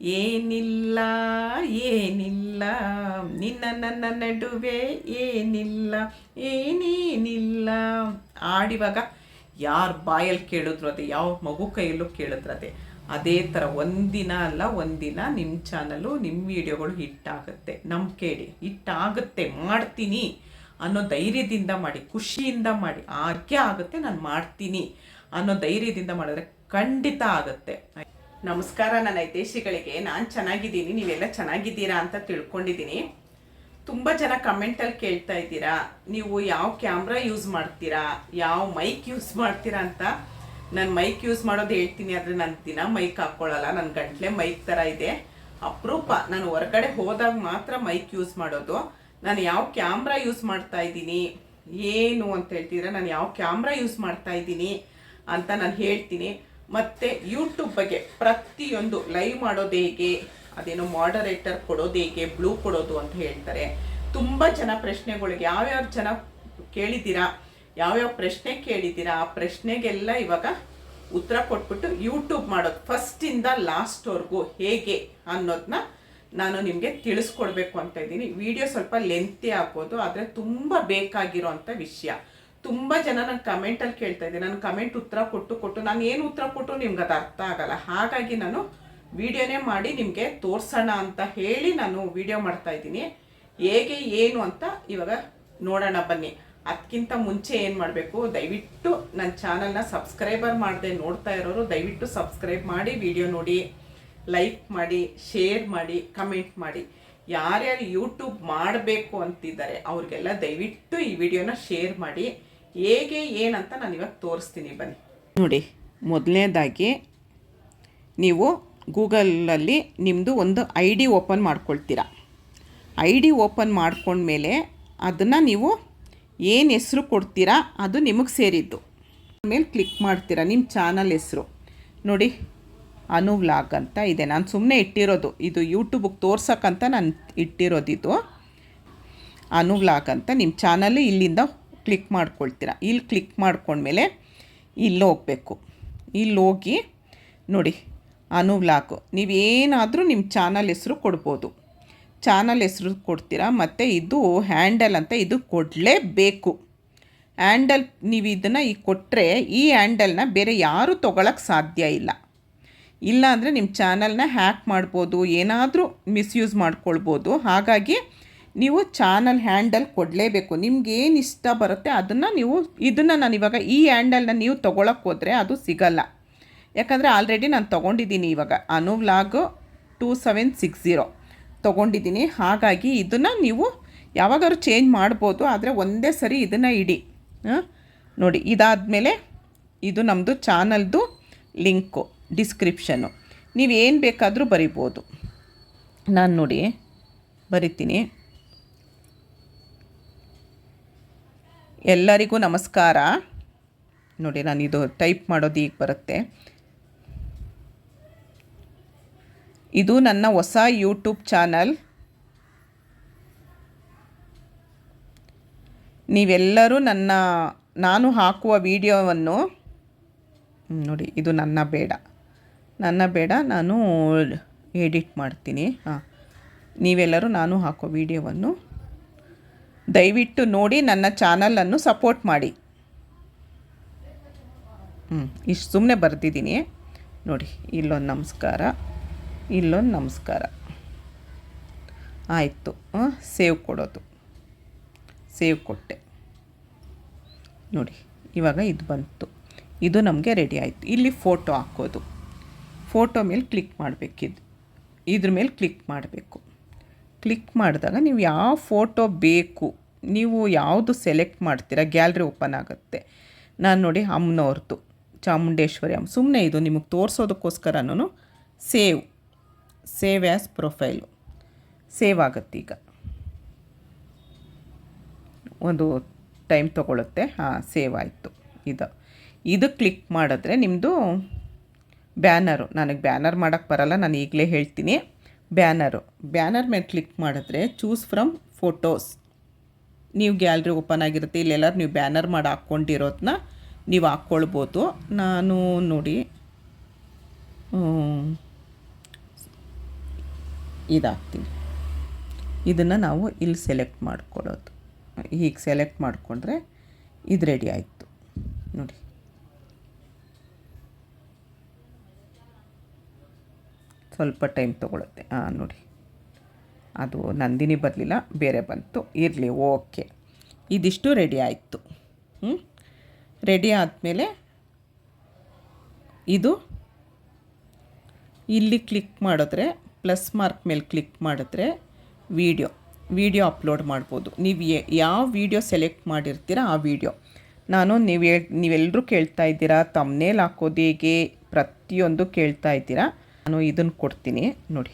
ಏನಿಲ್ಲ ಏನಿಲ್ಲ. ನಿನ್ನ ನನ್ನ ನಡುವೆ ಏನಿಲ್ಲ, ಏನೇನಿಲ್ಲ. ಆಡಿವಾಗ ಯಾರ ಬಾಯಲ್ಲಿ ಕೇಳಿದ್ರು ಅದೇ ಯಾವ ಮಗು ಕೈಯಲ್ಲೂ ಕೇಳಿದ್ರು ಅದೇ ಅದೇ ಥರ ಒಂದಿನ ಅಲ್ಲ, ಒಂದಿನ ನಿಮ್ಮ ಚಾನಲು ನಿಮ್ಮ ವಿಡಿಯೋಗಳು ಹಿಟ್ಟಾಗುತ್ತೆ ನಂಬಿಕೆ ಇಡಿ ಹಿಟ್ಟಾಗುತ್ತೆ ಮಾಡ್ತೀನಿ ಅನ್ನೋ ಧೈರ್ಯದಿಂದ ಮಾಡಿ, ಖುಷಿಯಿಂದ ಮಾಡಿ ಆಗ್ಯ ಆಗುತ್ತೆ, ನಾನು ಮಾಡ್ತೀನಿ ಅನ್ನೋ ಧೈರ್ಯದಿಂದ ಮಾಡಿದ್ರೆ ಖಂಡಿತ ಆಗುತ್ತೆ. ನಮಸ್ಕಾರ, ನನ್ನ ಹಿತೇಶಿಗಳಿಗೆ ನಾನು ಚೆನ್ನಾಗಿದ್ದೀನಿ, ನೀವೆಲ್ಲ ಚೆನ್ನಾಗಿದ್ದೀರಾ ಅಂತ ತಿಳ್ಕೊಂಡಿದ್ದೀನಿ. ತುಂಬ ಜನ ಕಮೆಂಟಲ್ಲಿ ಕೇಳ್ತಾ ಇದ್ದೀರಾ, ನೀವು ಯಾವ ಕ್ಯಾಮ್ರಾ ಯೂಸ್ ಮಾಡ್ತೀರಾ, ಯಾವ ಮೈಕ್ ಯೂಸ್ ಮಾಡ್ತೀರಾ ಅಂತ. ನಾನು ಮೈಕ್ ಯೂಸ್ ಮಾಡೋದು ಹೇಳ್ತೀನಿ, ಆದರೆ ನಾನು ದಿನ ಮೈಕ್ ಹಾಕ್ಕೊಳ್ಳಲ್ಲ ನನ್ನ ಗಂಟ್ಲೆ ಮೈಕ್ ಥರ ಇದೆ. ಅಪರೂಪ, ನಾನು ಹೊರಗಡೆ ಹೋದಾಗ ಮಾತ್ರ ಮೈಕ್ ಯೂಸ್ ಮಾಡೋದು. ನಾನು ಯಾವ ಕ್ಯಾಮ್ರಾ ಯೂಸ್ ಮಾಡ್ತಾ ಇದ್ದೀನಿ, ಏನು ಅಂತ ಹೇಳ್ತಿದ್ರೆ ನಾನು ಯಾವ ಕ್ಯಾಮ್ರಾ ಯೂಸ್ ಮಾಡ್ತಾ ಇದ್ದೀನಿ ಅಂತ ನಾನು ಹೇಳ್ತೀನಿ. ಮತ್ತು ಯೂಟ್ಯೂಬ್ ಬಗ್ಗೆ ಪ್ರತಿಯೊಂದು ಲೈವ್ ಮಾಡೋದು ಹೇಗೆ, ಅದೇನೋ ಮಾಡರೇಟರ್ ಕೊಡೋದು ಹೇಗೆ ಬ್ಲೂ ಕೊಡೋದು ಅಂತ ಹೇಳ್ತಾರೆ. ತುಂಬ ಜನ ಪ್ರಶ್ನೆಗಳಿಗೆ, ಯಾವ್ಯಾವ ಜನ ಕೇಳಿದ್ದೀರಾ, ಯಾವ್ಯಾವ ಪ್ರಶ್ನೆ ಕೇಳಿದ್ದೀರಾ, ಆ ಪ್ರಶ್ನೆಗೆಲ್ಲ ಇವಾಗ ಉತ್ತರ ಕೊಟ್ಬಿಟ್ಟು ಯೂಟ್ಯೂಬ್ ಮಾಡೋದು ಫಸ್ಟಿಂದ ಲಾಸ್ಟ್ವರೆಗೂ ಹೇಗೆ ಅನ್ನೋದನ್ನ ನಾನು ನಿಮಗೆ ತಿಳಿಸ್ಕೊಡ್ಬೇಕು ಅಂತ ಇದ್ದೀನಿ. ವಿಡಿಯೋ ಸ್ವಲ್ಪ ಲೆಂತಿ ಆಗ್ಬೋದು, ಆದರೆ ತುಂಬ ಬೇಕಾಗಿರೋಂಥ ವಿಷಯ. ತುಂಬ ಜನ ನನ್ನ ಕಮೆಂಟಲ್ಲಿ ಕೇಳ್ತಾ ಇದ್ದೆ ನಾನು ಕಮೆಂಟ್ ಉತ್ತರ ಕೊಟ್ಟು ಕೊಟ್ಟು, ನಾನು ಏನು ಉತ್ತರ ಕೊಟ್ಟು ನಿಮ್ಗೆ ಅದು ಅರ್ಥ ಆಗಲ್ಲ. ಹಾಗಾಗಿ ನಾನು ವಿಡಿಯೋನೇ ಮಾಡಿ ನಿಮಗೆ ತೋರಿಸೋಣ ಅಂತ ಹೇಳಿ ನಾನು ವಿಡಿಯೋ ಮಾಡ್ತಾ ಇದ್ದೀನಿ. ಹೇಗೆ, ಏನು ಅಂತ ಇವಾಗ ನೋಡೋಣ ಬನ್ನಿ. ಅದಕ್ಕಿಂತ ಮುಂಚೆ ಏನು ಮಾಡಬೇಕು, ದಯವಿಟ್ಟು ನನ್ನ ಚಾನಲ್ನ ಸಬ್ಸ್ಕ್ರೈಬರ್ ಮಾಡದೆ ನೋಡ್ತಾ ಇರೋರು ದಯವಿಟ್ಟು ಸಬ್ಸ್ಕ್ರೈಬ್ ಮಾಡಿ, ವಿಡಿಯೋ ನೋಡಿ, ಲೈಕ್ ಮಾಡಿ, ಶೇರ್ ಮಾಡಿ, ಕಮೆಂಟ್ ಮಾಡಿ. ಯಾರ್ಯಾರು ಯೂಟ್ಯೂಬ್ ಮಾಡಬೇಕು ಅಂತಿದ್ದಾರೆ, ಅವ್ರಿಗೆಲ್ಲ ದಯವಿಟ್ಟು ಈ ವಿಡಿಯೋನ ಶೇರ್ ಮಾಡಿ. ಹೇಗೆ ಏನಂತ ನಾನು ಇವಾಗ ತೋರಿಸ್ತೀನಿ, ಬನ್ನಿ. ನೋಡಿ, ಮೊದಲನೇದಾಗಿ ನೀವು ಗೂಗಲಲ್ಲಿ ನಿಮ್ಮದು ಒಂದು ಐ ಡಿ ಓಪನ್ ಮಾಡ್ಕೊಳ್ತೀರಾ. ಐ ಡಿ ಓಪನ್ ಮಾಡ್ಕೊಂಡ್ಮೇಲೆ ಅದನ್ನು ನೀವು ಏನು ಹೆಸರು ಕೊಡ್ತೀರಾ, ಅದು ನಿಮಗೆ ಸೇರಿದ್ದು. ಮೇಲೆ ಕ್ಲಿಕ್ ಮಾಡ್ತೀರಾ ನಿಮ್ಮ ಚಾನಲ್ ಹೆಸರು. ನೋಡಿ ಅನು ವ್ಲಾಗ್ ಅಂತ ಇದೆ. ನಾನು ಸುಮ್ಮನೆ ಇಟ್ಟಿರೋದು. ಇದು ಯೂಟ್ಯೂಬಿಗೆ ತೋರ್ಸೋಕ್ಕಂತ ನಾನು ಇಟ್ಟಿರೋದು ಇದು ಅನು ವ್ಲಾಗ್ ಅಂತ ನಿಮ್ಮ ಚಾನಲ್ ಇಲ್ಲಿಂದ ಕ್ಲಿಕ್ ಮಾಡ್ಕೊಳ್ತೀರಾ? ಇಲ್ಲಿ ಕ್ಲಿಕ್ ಮಾಡ್ಕೊಂಡ್ಮೇಲೆ ಇಲ್ಲಿ ಹೋಗಬೇಕು. ಇಲ್ಲಿ ಹೋಗಿ ನೋಡಿ ಅನು ವ್ಲಾಗು ನೀವೇನಾದರೂ ನಿಮ್ಮ ಚಾನಲ್ ಹೆಸರು ಕೊಡ್ಬೋದು. ಚಾನಲ್ ಹೆಸರು ಕೊಡ್ತೀರಾ? ಮತ್ತು ಇದು ಹ್ಯಾಂಡಲ್ ಅಂತ ಇದು ಕೊಡಲೇಬೇಕು. ಹ್ಯಾಂಡಲ್ ನೀವು ಇದನ್ನು ಈಗ ಕೊಟ್ಟರೆ ಈ ಹ್ಯಾಂಡಲ್ನ ಬೇರೆ ಯಾರೂ ತೊಗೊಳಕ್ಕೆ ಸಾಧ್ಯ ಇಲ್ಲ. ಇಲ್ಲ ಅಂದರೆ ನಿಮ್ಮ ಚಾನಲ್ನ ಹ್ಯಾಕ್ ಮಾಡ್ಬೋದು, ಏನಾದರೂ ಮಿಸ್ಯೂಸ್ ಮಾಡ್ಕೊಳ್ಬೋದು. ಹಾಗಾಗಿ ನೀವು ಚಾನಲ್ ಹ್ಯಾಂಡಲ್ ಕೊಡಲೇಬೇಕು. ನಿಮ್ಗೆ ಏನು ಇಷ್ಟ ಬರುತ್ತೆ ಅದನ್ನು ನೀವು, ಇದನ್ನು ನಾನು ಇವಾಗ ಈ ಹ್ಯಾಂಡಲ್ನ ನೀವು ತೊಗೊಳಕ್ಕೆ ಹೋದರೆ ಅದು ಸಿಗಲ್ಲ. ಯಾಕಂದರೆ ಆಲ್ರೆಡಿ ನಾನು ತೊಗೊಂಡಿದ್ದೀನಿ ಇವಾಗ. Anu vlog two seven six zero ತೊಗೊಂಡಿದ್ದೀನಿ. ಹಾಗಾಗಿ ಇದನ್ನು ನೀವು ಯಾವಾಗಾದ್ರೂ ಚೇಂಜ್ ಮಾಡ್ಬೋದು, ಆದರೆ ಒಂದೇ ಸರಿ ಇದನ್ನು ಇಡಿ. ನೋಡಿ ನೋಡಿ, ಇದಾದಮೇಲೆ ಇದು ನಮ್ಮದು ಚಾನಲ್ದು ಲಿಂಕು ಡಿಸ್ಕ್ರಿಪ್ಷನ್ನು ನೀವು ಏನು ಬೇಕಾದರೂ ಬರಿಬೋದು. ನಾನು ನೋಡಿ, ಬರಿತೀನಿ. ಎಲ್ಲರಿಗೂ ನಮಸ್ಕಾರ. ನೋಡಿ, ನಾನು ಇದು ಟೈಪ್ ಮಾಡೋದು ಈಗ ಬರುತ್ತೆ. ಇದು ನನ್ನ ಹೊಸ ಯೂಟ್ಯೂಬ್ ಚಾನಲ್. ನೀವೆಲ್ಲರೂ ನನ್ನ, ನಾನು ಹಾಕುವ ವಿಡಿಯೋವನ್ನು ನೋಡಿ, ಇದು ನನ್ನ ಬೇಡ. ನನ್ನ ಬೇಡ, ನಾನು ಎಡಿಟ್ ಮಾಡ್ತೀನಿ. ಹಾಂ. ನೀವೆಲ್ಲರೂ ನಾನು ಹಾಕೋ ವಿಡಿಯೋವನ್ನು ದಯವಿಟ್ಟು ನೋಡಿ ನನ್ನ ಚಾನಲನ್ನು ಸಪೋರ್ಟ್ ಮಾಡಿ. ಹ್ಞೂ ಇಷ್ಟು ಸುಮ್ಮನೆ ಬರೆದಿದ್ದೀನಿ. ನೋಡಿ, ಇಲ್ಲೊಂದು ನಮಸ್ಕಾರ ಇಲ್ಲೊಂದು ನಮಸ್ಕಾರ. ಆಯಿತು ಸೇವ್ ಕೊಡೋದು. ಸೇವ್ ಕೊಟ್ಟೆ. ನೋಡಿ, ಇವಾಗ ಇದು ಬಂತು. ಇದು ನಮಗೆ ರೆಡಿ ಆಯಿತು. ಇಲ್ಲಿ ಫೋಟೋ ಹಾಕೋದು. ಫೋಟೋ ಮೇಲೆ ಕ್ಲಿಕ್ ಮಾಡಬೇಕಿದ್ದು ಇದ್ರ ಮೇಲೆ ಕ್ಲಿಕ್ ಮಾಡಬೇಕು. ಕ್ಲಿಕ್ ಮಾಡಿದಾಗ ನೀವು ಯಾವ ಫೋಟೋ ಬೇಕು, ನೀವು ಯಾವುದು ಸೆಲೆಕ್ಟ್ ಮಾಡ್ತೀರಾ ಗ್ಯಾಲ್ರಿ ಓಪನ್ ಆಗುತ್ತೆ. ನಾನು ನೋಡಿ ಅಮ್ಮನವ್ರದ್ದು ಚಾಮುಂಡೇಶ್ವರಿ ಅಮ್ಮ. ಸುಮ್ಮನೆ ಇದು ನಿಮಗೆ ತೋರಿಸೋದಕ್ಕೋಸ್ಕರನೂ save save as profile save ಆಗುತ್ತೆ ಈಗ. ಒಂದು ಟೈಮ್ ತೊಗೊಳುತ್ತೆ. ಹಾಂ ಸೇವ್ ಆಯಿತು. ಇದು. ಇದು ಕ್ಲಿಕ್ ಮಾಡಿದ್ರೆ ನಿಮ್ಮದು ಬ್ಯಾನರು ನನಗೆ ಬ್ಯಾನರ್ ಮಾಡೋಕ್ಕೆ ಬರಲ್ಲ, ನಾನು ಈಗಲೇ ಹೇಳ್ತೀನಿ. ಬ್ಯಾನರು. ಬ್ಯಾನರ್ ಮೇಲೆ ಕ್ಲಿಕ್ ಮಾಡಿದ್ರೆ ಚೂಸ್ ಫ್ರಮ್ ಫೋಟೋಸ್ ನೀವು ಗ್ಯಾಲ್ರಿ ಓಪನ್ ಆಗಿರುತ್ತೆ ಇಲ್ಲೆಲ್ಲರೂ ನೀವು ಬ್ಯಾನರ್ ಮಾಡಿ ಹಾಕ್ಕೊಂಡಿರೋದನ್ನ ನೀವು ಹಾಕ್ಕೊಳ್ಬೋದು. ನಾನು ನೋಡಿ ಇದಾಗ್ತೀನಿ. ಇದನ್ನು ನಾವು ಇಲ್ಲಿ ಸೆಲೆಕ್ಟ್ ಮಾಡ್ಕೊಳ್ಳೋದು. ಹೀಗೆ ಸೆಲೆಕ್ಟ್ ಮಾಡಿಕೊಂಡ್ರೆ ಇದು ರೆಡಿ ಆಯಿತು. ನೋಡಿ. ಸ್ವಲ್ಪ ಟೈಮ್ ತೊಗೊಳುತ್ತೆ. ಹಾಂ ನೋಡಿ. ಅದು ನಂದಿನಿ ಬರಲಿಲ್ಲ, ಬೇರೆ ಬಂತು. ಇರಲಿ, ಓಕೆ. ಇದಿಷ್ಟು ರೆಡಿ ಆಯಿತು. ರೆಡಿ ಆದಮೇಲೆ ಇದು ಇಲ್ಲಿ ಕ್ಲಿಕ್ ಮಾಡಿದ್ರೆ ಪ್ಲಸ್ ಮಾರ್ಕ್ ಮೇಲೆ ಕ್ಲಿಕ್ ಮಾಡಿದ್ರೆ ವೀಡಿಯೋ ವೀಡಿಯೋ ಅಪ್ಲೋಡ್ ಮಾಡ್ಬೋದು. ನೀವು ಯಾವ ವೀಡಿಯೋ ಸೆಲೆಕ್ಟ್ ಮಾಡಿರ್ತೀರ, ಆ ವೀಡಿಯೋ ನಾನು ನೀವು ನೀವೆಲ್ಲರೂ ಕೇಳ್ತಾ ಇದ್ದೀರಾ ತಮ್ಮನೇಲಿ ಹಾಕೋದು ಹೇಗೆ, ಪ್ರತಿಯೊಂದು ಕೇಳ್ತಾ ಇದ್ದೀರಾ. ನಾನು ಇದನ್ನು ಕೊಡ್ತೀನಿ, ನೋಡಿ.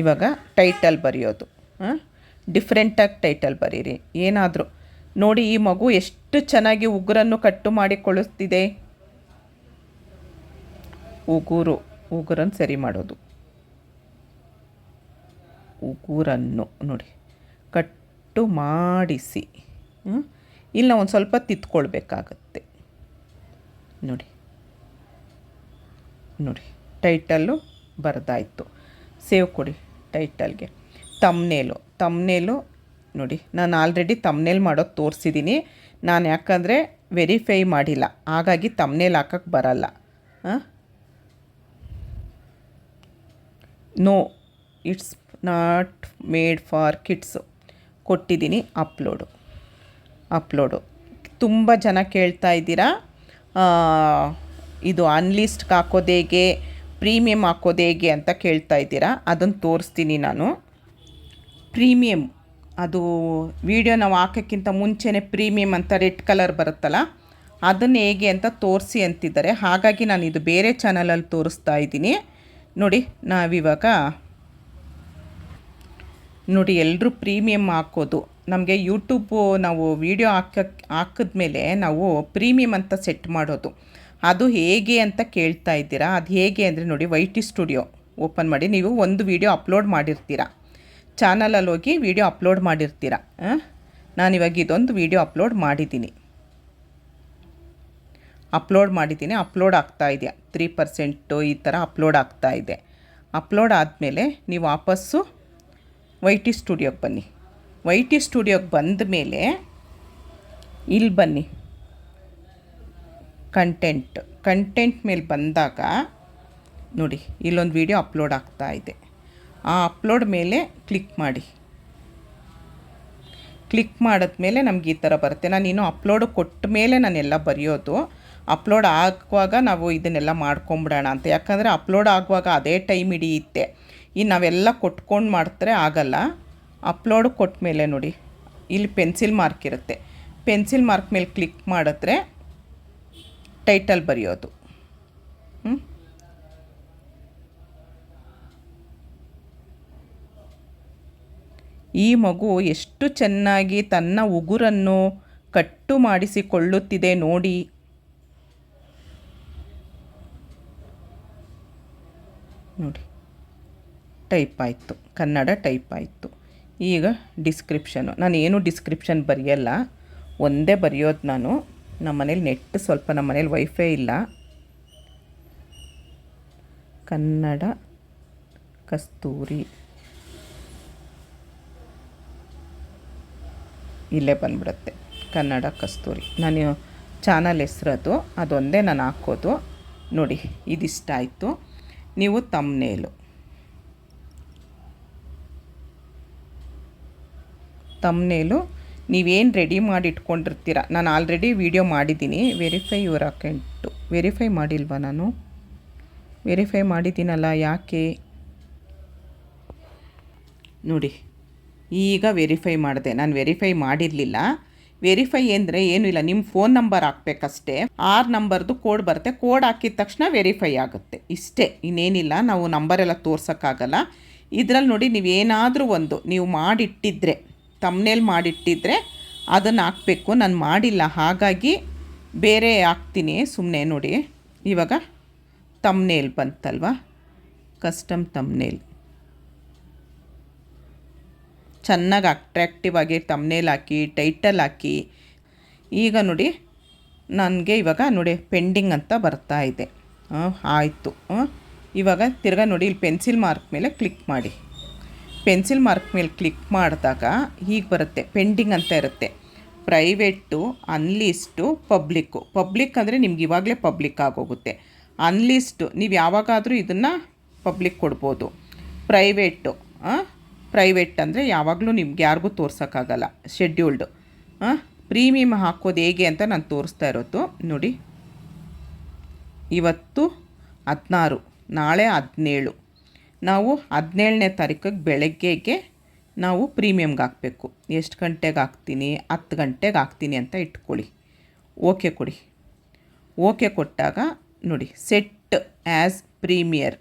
ಇವಾಗ ಟೈಟಲ್ ಬರೆಯೋದು. ಡಿಫ್ರೆಂಟಾಗಿ ಟೈಟಲ್ ಬರೀರಿ. ಏನಾದರೂ. ನೋಡಿ, ಈ ಮಗು ಎಷ್ಟು ಚೆನ್ನಾಗಿ ಉಗುರನ್ನು ಕಟ್ಟು ಮಾಡಿಕೊಳ್ಳುತ್ತಿದೆ. ಉಗುರು, ಉಗುರನ್ನು ಸರಿ ಮಾಡೋದು. ಉಗುರನ್ನು, ನೋಡಿ. ಕಟ್ಟು ಮಾಡಿಸಿ. ಇಲ್ಲ, ಒಂದು ಸ್ವಲ್ಪ ತಿತ್ಕೊಳ್ಬೇಕಾಗತ್ತೆ. ನೋಡಿ. ನೋಡಿ. ಟೈಟಲ್ಲು ಬರೆದಾಯಿತು. ಸೇವ್ ಕೊಡಿ ಟೈಟಲ್ಗೆ. ತಮ್ನೇಲು. ತಮ್ನೇಲು ನೋಡಿ. ನಾನು ಆಲ್ರೆಡಿ ತಮ್ನೇಲ್ ಮಾಡೋದು ತೋರಿಸಿದ್ದೀನಿ ನಾನು ಯಾಕಂದರೆ ವೆರಿಫೈ ಮಾಡಿಲ್ಲ. ಹಾಗಾಗಿ ತಮ್ನೇಲ್ ಹಾಕಕ್ಕೆ ಬರಲ್ಲ. No it's not made for kids ಕೊಟ್ಟಿದ್ದೀನಿ ಅಪ್ಲೋಡು ಅಪ್ಲೋಡು ತುಂಬ ಜನ ಕೇಳ್ತಾ ಇದ್ದೀರಾ? ಇದು ಅನ್ಲಿಸ್ಟ್ಗೆ ಹಾಕೋದು ಹೇಗೆ ಪ್ರೀಮಿಯಮ್ ಹಾಕೋದು ಹೇಗೆ ಅಂತ ಕೇಳ್ತಾ ಇದ್ದೀರಾ? ಅದನ್ನು ತೋರಿಸ್ತೀನಿ ನಾನು. ಪ್ರೀಮಿಯಮ್ ಅದು ವಿಡಿಯೋ ನಾವು ಹಾಕೋಕ್ಕಿಂತ ಮುಂಚೆನೇ ಪ್ರೀಮಿಯಮ್ ಅಂತ ರೆಡ್ ಕಲರ್ ಬರುತ್ತಲ್ಲ, ಅದನ್ನು ಹೇಗೆ ಅಂತ ತೋರಿಸಿ ಅಂತಿದ್ದಾರೆ. ಹಾಗಾಗಿ ನಾನು ಇದು ಬೇರೆ ಚಾನಲಲ್ಲಿ ತೋರಿಸ್ತಾ ಇದ್ದೀನಿ. ನೋಡಿ, ನಾವಿವಾಗ, ನೋಡಿ ಎಲ್ಲರೂ ಪ್ರೀಮಿಯಮ್ ಹಾಕೋದು. ನಮಗೆ ಯೂಟ್ಯೂಬು ನಾವು ವೀಡಿಯೋ ಹಾಕಕ್ಕೆ ಹಾಕಿದ್ಮೇಲೆ ನಾವು ಪ್ರೀಮಿಯಮ್ ಅಂತ ಸೆಟ್ ಮಾಡೋದು. ಅದು ಹೇಗೆ ಅಂತ ಕೇಳ್ತಾ ಇದ್ದೀರಾ? ಅದು ಹೇಗೆ ಅಂದರೆ ನೋಡಿ ವೈಟಿ ಸ್ಟುಡಿಯೋ ಓಪನ್ ಮಾಡಿ ನೀವು ಒಂದು ವೀಡಿಯೋ ಅಪ್ಲೋಡ್ ಮಾಡಿರ್ತೀರಾ? ಚಾನಲಲ್ಲಿ ಹೋಗಿ ವೀಡಿಯೋ ಅಪ್ಲೋಡ್ ಮಾಡಿರ್ತೀರ? ನಾನಿವಾಗ ಇದೊಂದು ವೀಡಿಯೋ ಅಪ್ಲೋಡ್ ಮಾಡಿದ್ದೀನಿ. ಅಪ್ಲೋಡ್ ಮಾಡಿದ್ದೀನಿ ಅಪ್ಲೋಡ್ ಆಗ್ತಾ ಇದೆಯಾ ತ್ರೀ ಪರ್ಸೆಂಟು ಈ ಥರ ಅಪ್ಲೋಡ್ ಆಗ್ತಾ ಇದೆ. ಅಪ್ಲೋಡ್ ಆದಮೇಲೆ ನೀವು ವಾಪಸ್ಸು ವೈ ಟಿ ಸ್ಟುಡಿಯೋಗೆ ಬನ್ನಿ. ವೈ ಟಿ ಸ್ಟುಡಿಯೋಗೆ ಬಂದ ಮೇಲೆ ಇಲ್ಲಿ ಬನ್ನಿ. ಕಂಟೆಂಟ್ ಕಂಟೆಂಟ್ ಮೇಲೆ ಬಂದಾಗ ನೋಡಿ, ಇಲ್ಲೊಂದು ವಿಡಿಯೋ ಅಪ್ಲೋಡ್ ಆಗ್ತಾ ಇದೆ. ಆ ಅಪ್ಲೋಡ್ ಮೇಲೆ ಕ್ಲಿಕ್ ಮಾಡಿ. ಕ್ಲಿಕ್ ಮಾಡಿದ್ಮೇಲೆ ನಮ್ಗೆ ಈ ಥರ ಬರುತ್ತೆ. ನಾನು ಇನ್ನೂ ಅಪ್ಲೋಡ್ ಕೊಟ್ಟ ಮೇಲೆ ನಾನೆಲ್ಲ ಬರೆಯೋದು. ಅಪ್ಲೋಡ್ ಆಗುವಾಗ ನಾವು ಇದನ್ನೆಲ್ಲ ಮಾಡ್ಕೊಂಬಿಡೋಣ ಅಂತ. ಯಾಕಂದರೆ ಅಪ್ಲೋಡ್ ಆಗುವಾಗ ಅದೇ ಟೈಮ್ ಹಿಡಿಯುತ್ತೆ. ಈ ನಾವೆಲ್ಲ ಕೊಟ್ಕೊಂಡು ಮಾಡ್ತಾರೆ, ಆಗಲ್ಲ. ಅಪ್ಲೋಡ್ ಕೊಟ್ಟ ಮೇಲೆ ನೋಡಿ. ಇಲ್ಲಿ ಪೆನ್ಸಿಲ್ ಮಾರ್ಕ್ ಇರುತ್ತೆ. ಪೆನ್ಸಿಲ್ ಮಾರ್ಕ್ ಮೇಲೆ ಕ್ಲಿಕ್ ಮಾಡಿದ್ರೆ ಟೈಟಲ್ ಬರೆಯೋದು. ಈ ಮಗು ಎಷ್ಟು ಚೆನ್ನಾಗಿ ತನ್ನ ಉಗುರನ್ನು ಕಟ್ಟು ಮಾಡಿಸಿಕೊಳ್ಳುತ್ತಿದೆ ನೋಡಿ. ನೋಡಿ. ಟೈಪ್ ಆಯಿತು. ಕನ್ನಡ ಟೈಪ್ ಆಯಿತು. ಈಗ ಡಿಸ್ಕ್ರಿಪ್ಷನು ನಾನು ಏನು ಡಿಸ್ಕ್ರಿಪ್ಷನ್ ಬರೆಯಲ್ಲ. ಒಂದೇ ಬರೆಯೋದು ನಾನು. ನಮ್ಮ ಮನೇಲಿ ನೆಟ್ ಸ್ವಲ್ಪ ನಮ್ಮ ಮನೇಲಿ ವೈಫೈ ಇಲ್ಲ. ಕನ್ನಡ, ಕಸ್ತೂರಿ. ಇಲ್ಲೇ ಬಂದ್ಬಿಡುತ್ತೆ. ಕನ್ನಡ, ಕಸ್ತೂರಿ. ನಾನು ಚಾನಲ್ ಹೆಸ್ರದು. ಅದೊಂದೇ ನಾನು ಹಾಕೋದು. ನೋಡಿ ಇದಿಷ್ಟ ಆಯಿತು ನೀವು ತಮ್ನೇಲು ತಮ್ನೇಲು ನೀವೇನು ರೆಡಿ ಮಾಡಿ ಇಟ್ಕೊಂಡಿರ್ತೀರ ನಾನು ಆಲ್ರೆಡಿ ವೀಡಿಯೋ ಮಾಡಿದ್ದೀನಿ. ವೆರಿಫೈ ಯುವರ್ ಅಕೌಂಟು ವೆರಿಫೈ ಮಾಡಿಲ್ವಾ ನಾನು? ವೆರಿಫೈ ಮಾಡಿದ್ದೀನಲ್ಲ, ಯಾಕೆ? ನೋಡಿ, ಈಗ ವೆರಿಫೈ ಮಾಡಿದೆ. ನಾನು ವೆರಿಫೈ ಮಾಡಿರಲಿಲ್ಲ. ವೆರಿಫೈ ಅಂದರೆ ಏನೂ ಇಲ್ಲ ನಿಮ್ಮ ಫೋನ್ ನಂಬರ್ ಹಾಕ್ಬೇಕಷ್ಟೇ. ಆರು ನಂಬರ್ದು ಕೋಡ್ ಬರುತ್ತೆ. ಕೋಡ್ ಹಾಕಿದ ತಕ್ಷಣ ವೆರಿಫೈ ಆಗುತ್ತೆ. ಇಷ್ಟೇ. ಇನ್ನೇನಿಲ್ಲ, ನಾವು ನಂಬರೆಲ್ಲ ತೋರ್ಸೋಕ್ಕಾಗಲ್ಲ. ಇದರಲ್ಲಿ ನೋಡಿ, ನೀವೇನಾದರೂ ಒಂದು, ನೀವು ಮಾಡಿಟ್ಟಿದ್ರೆ. ತಮ್ಮನೇಲಿ ಮಾಡಿಟ್ಟಿದ್ರೆ ಅದನ್ನು ಹಾಕಬೇಕು. ನಾನು ಮಾಡಿಲ್ಲ. ಹಾಗಾಗಿ ಬೇರೆ ಹಾಕ್ತೀನಿ. ಸುಮ್ಮನೆ ನೋಡಿ. ಇವಾಗ ತಮ್ನೇಲ್ ಬಂತಲ್ವ? ಕಸ್ಟಮ್ ತಮ್ನೇಲ್ ಚೆನ್ನಾಗಿ ಅಟ್ರ್ಯಾಕ್ಟಿವ್ ಆಗಿ ತಮ್ನೇಲ್ ಹಾಕಿ ಟೈಟಲ್ ಹಾಕಿ. ಈಗ ನೋಡಿ, ನನಗೆ ಇವಾಗ ನೋಡಿ ಪೆಂಡಿಂಗ್ ಅಂತ ಬರ್ತಾ ಇದೆ. ಆಯಿತು. ಇವಾಗ ತಿರ್ಗಾ ನೋಡಿ, ಇಲ್ಲಿ ಪೆನ್ಸಿಲ್ ಮಾರ್ಕ್ ಮೇಲೆ ಕ್ಲಿಕ್ ಮಾಡಿ. ಪೆನ್ಸಿಲ್ ಮಾರ್ಕ್ ಮೇಲೆ ಕ್ಲಿಕ್ ಮಾಡಿದಾಗ ಹೀಗೆ ಬರುತ್ತೆ, ಪೆಂಡಿಂಗ್ ಅಂತ ಇರುತ್ತೆ. Private, ಅನ್ಲಿಸ್ಟು, public. ಪಬ್ಲಿಕ್ ಅಂದರೆ ನಿಮ್ಗೆ ಇವಾಗಲೇ ಪಬ್ಲಿಕ್ ಆಗೋಗುತ್ತೆ. ಅನ್ಲಿಸ್ಟು, ನೀವು ಯಾವಾಗಾದರೂ ಇದನ್ನು ಪಬ್ಲಿಕ್ ಕೊಡ್ಬೋದು. ಪ್ರೈವೇಟು ಪ್ರೈವೇಟ್ ಅಂದರೆ ಯಾವಾಗಲೂ ನಿಮ್ಗೆ ಯಾರಿಗೂ ತೋರ್ಸೋಕ್ಕಾಗಲ್ಲ, ಶೆಡ್ಯೂಲ್ಡು. ಪ್ರೀಮಿಯಮ್ ಹಾಕೋದು ಹೇಗೆ ಅಂತ ನಾನು ತೋರಿಸ್ತಾ ಇರೋದು, ನೋಡಿ. ಇವತ್ತು ಹದಿನಾರು, ನಾಳೆ ಹದಿನೇಳು. ನಾವು ಹದಿನೇಳನೇ ತಾರೀಕಿಗೆ ಬೆಳಗ್ಗೆಗೆ ನಾವು ಪ್ರೀಮಿಯಮ್ಗೆ ಹಾಕಬೇಕು. ಎಷ್ಟು ಗಂಟೆಗೆ ಹಾಕ್ತೀನಿ? ಹತ್ತು ಗಂಟೆಗೆ ಹಾಕ್ತೀನಿ ಅಂತ ಇಟ್ಕೊಳ್ಳಿ. ಓಕೆ ಕೊಡಿ. ಓಕೆ ಕೊಟ್ಟಾಗ ನೋಡಿ, ಸೆಟ್ ಆ್ಯಸ್ ಪ್ರೀಮಿಯರ್.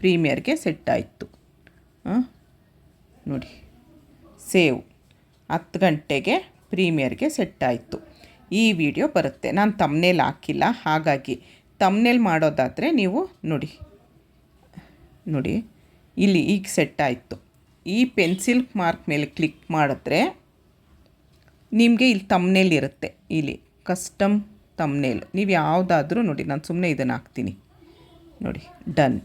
ಪ್ರೀಮಿಯರ್ಗೆ ಸೆಟ್ ಆಯಿತು. ನೋಡಿ, ಸೇವ್. ಹತ್ತು ಗಂಟೆಗೆ ಪ್ರೀಮಿಯರ್ಗೆ ಸೆಟ್ ಆಯಿತು. ಈ ವಿಡಿಯೋ ಬರುತ್ತೆ. ನಾನು ತಮ್ಮನೇಲಿ ಹಾಕಿಲ್ಲ. ಹಾಗಾಗಿ ತಮ್ಮನೇಲಿ ಮಾಡೋದಾದರೆ ನೀವು ನೋಡಿ ನೋಡಿ, ಇಲ್ಲಿ ಈಗ ಸೆಟ್ ಆಯಿತು. ಈ ಪೆನ್ಸಿಲ್ ಮಾರ್ಕ್ ಮೇಲೆ ಕ್ಲಿಕ್ ಮಾಡಿದ್ರೆ ನಿಮಗೆ ಇಲ್ಲಿ ತಮ್ನೇಲ್ ಇರುತ್ತೆ. ಇಲ್ಲಿ ಕಸ್ಟಮ್ ತಮ್ನೇಲ್ ನೀವು ಯಾವುದಾದ್ರೂ ನೋಡಿ, ನಾನು ಸುಮ್ಮನೆ ಇದನ್ನು ಹಾಕ್ತೀನಿ. ನೋಡಿ ಡನ್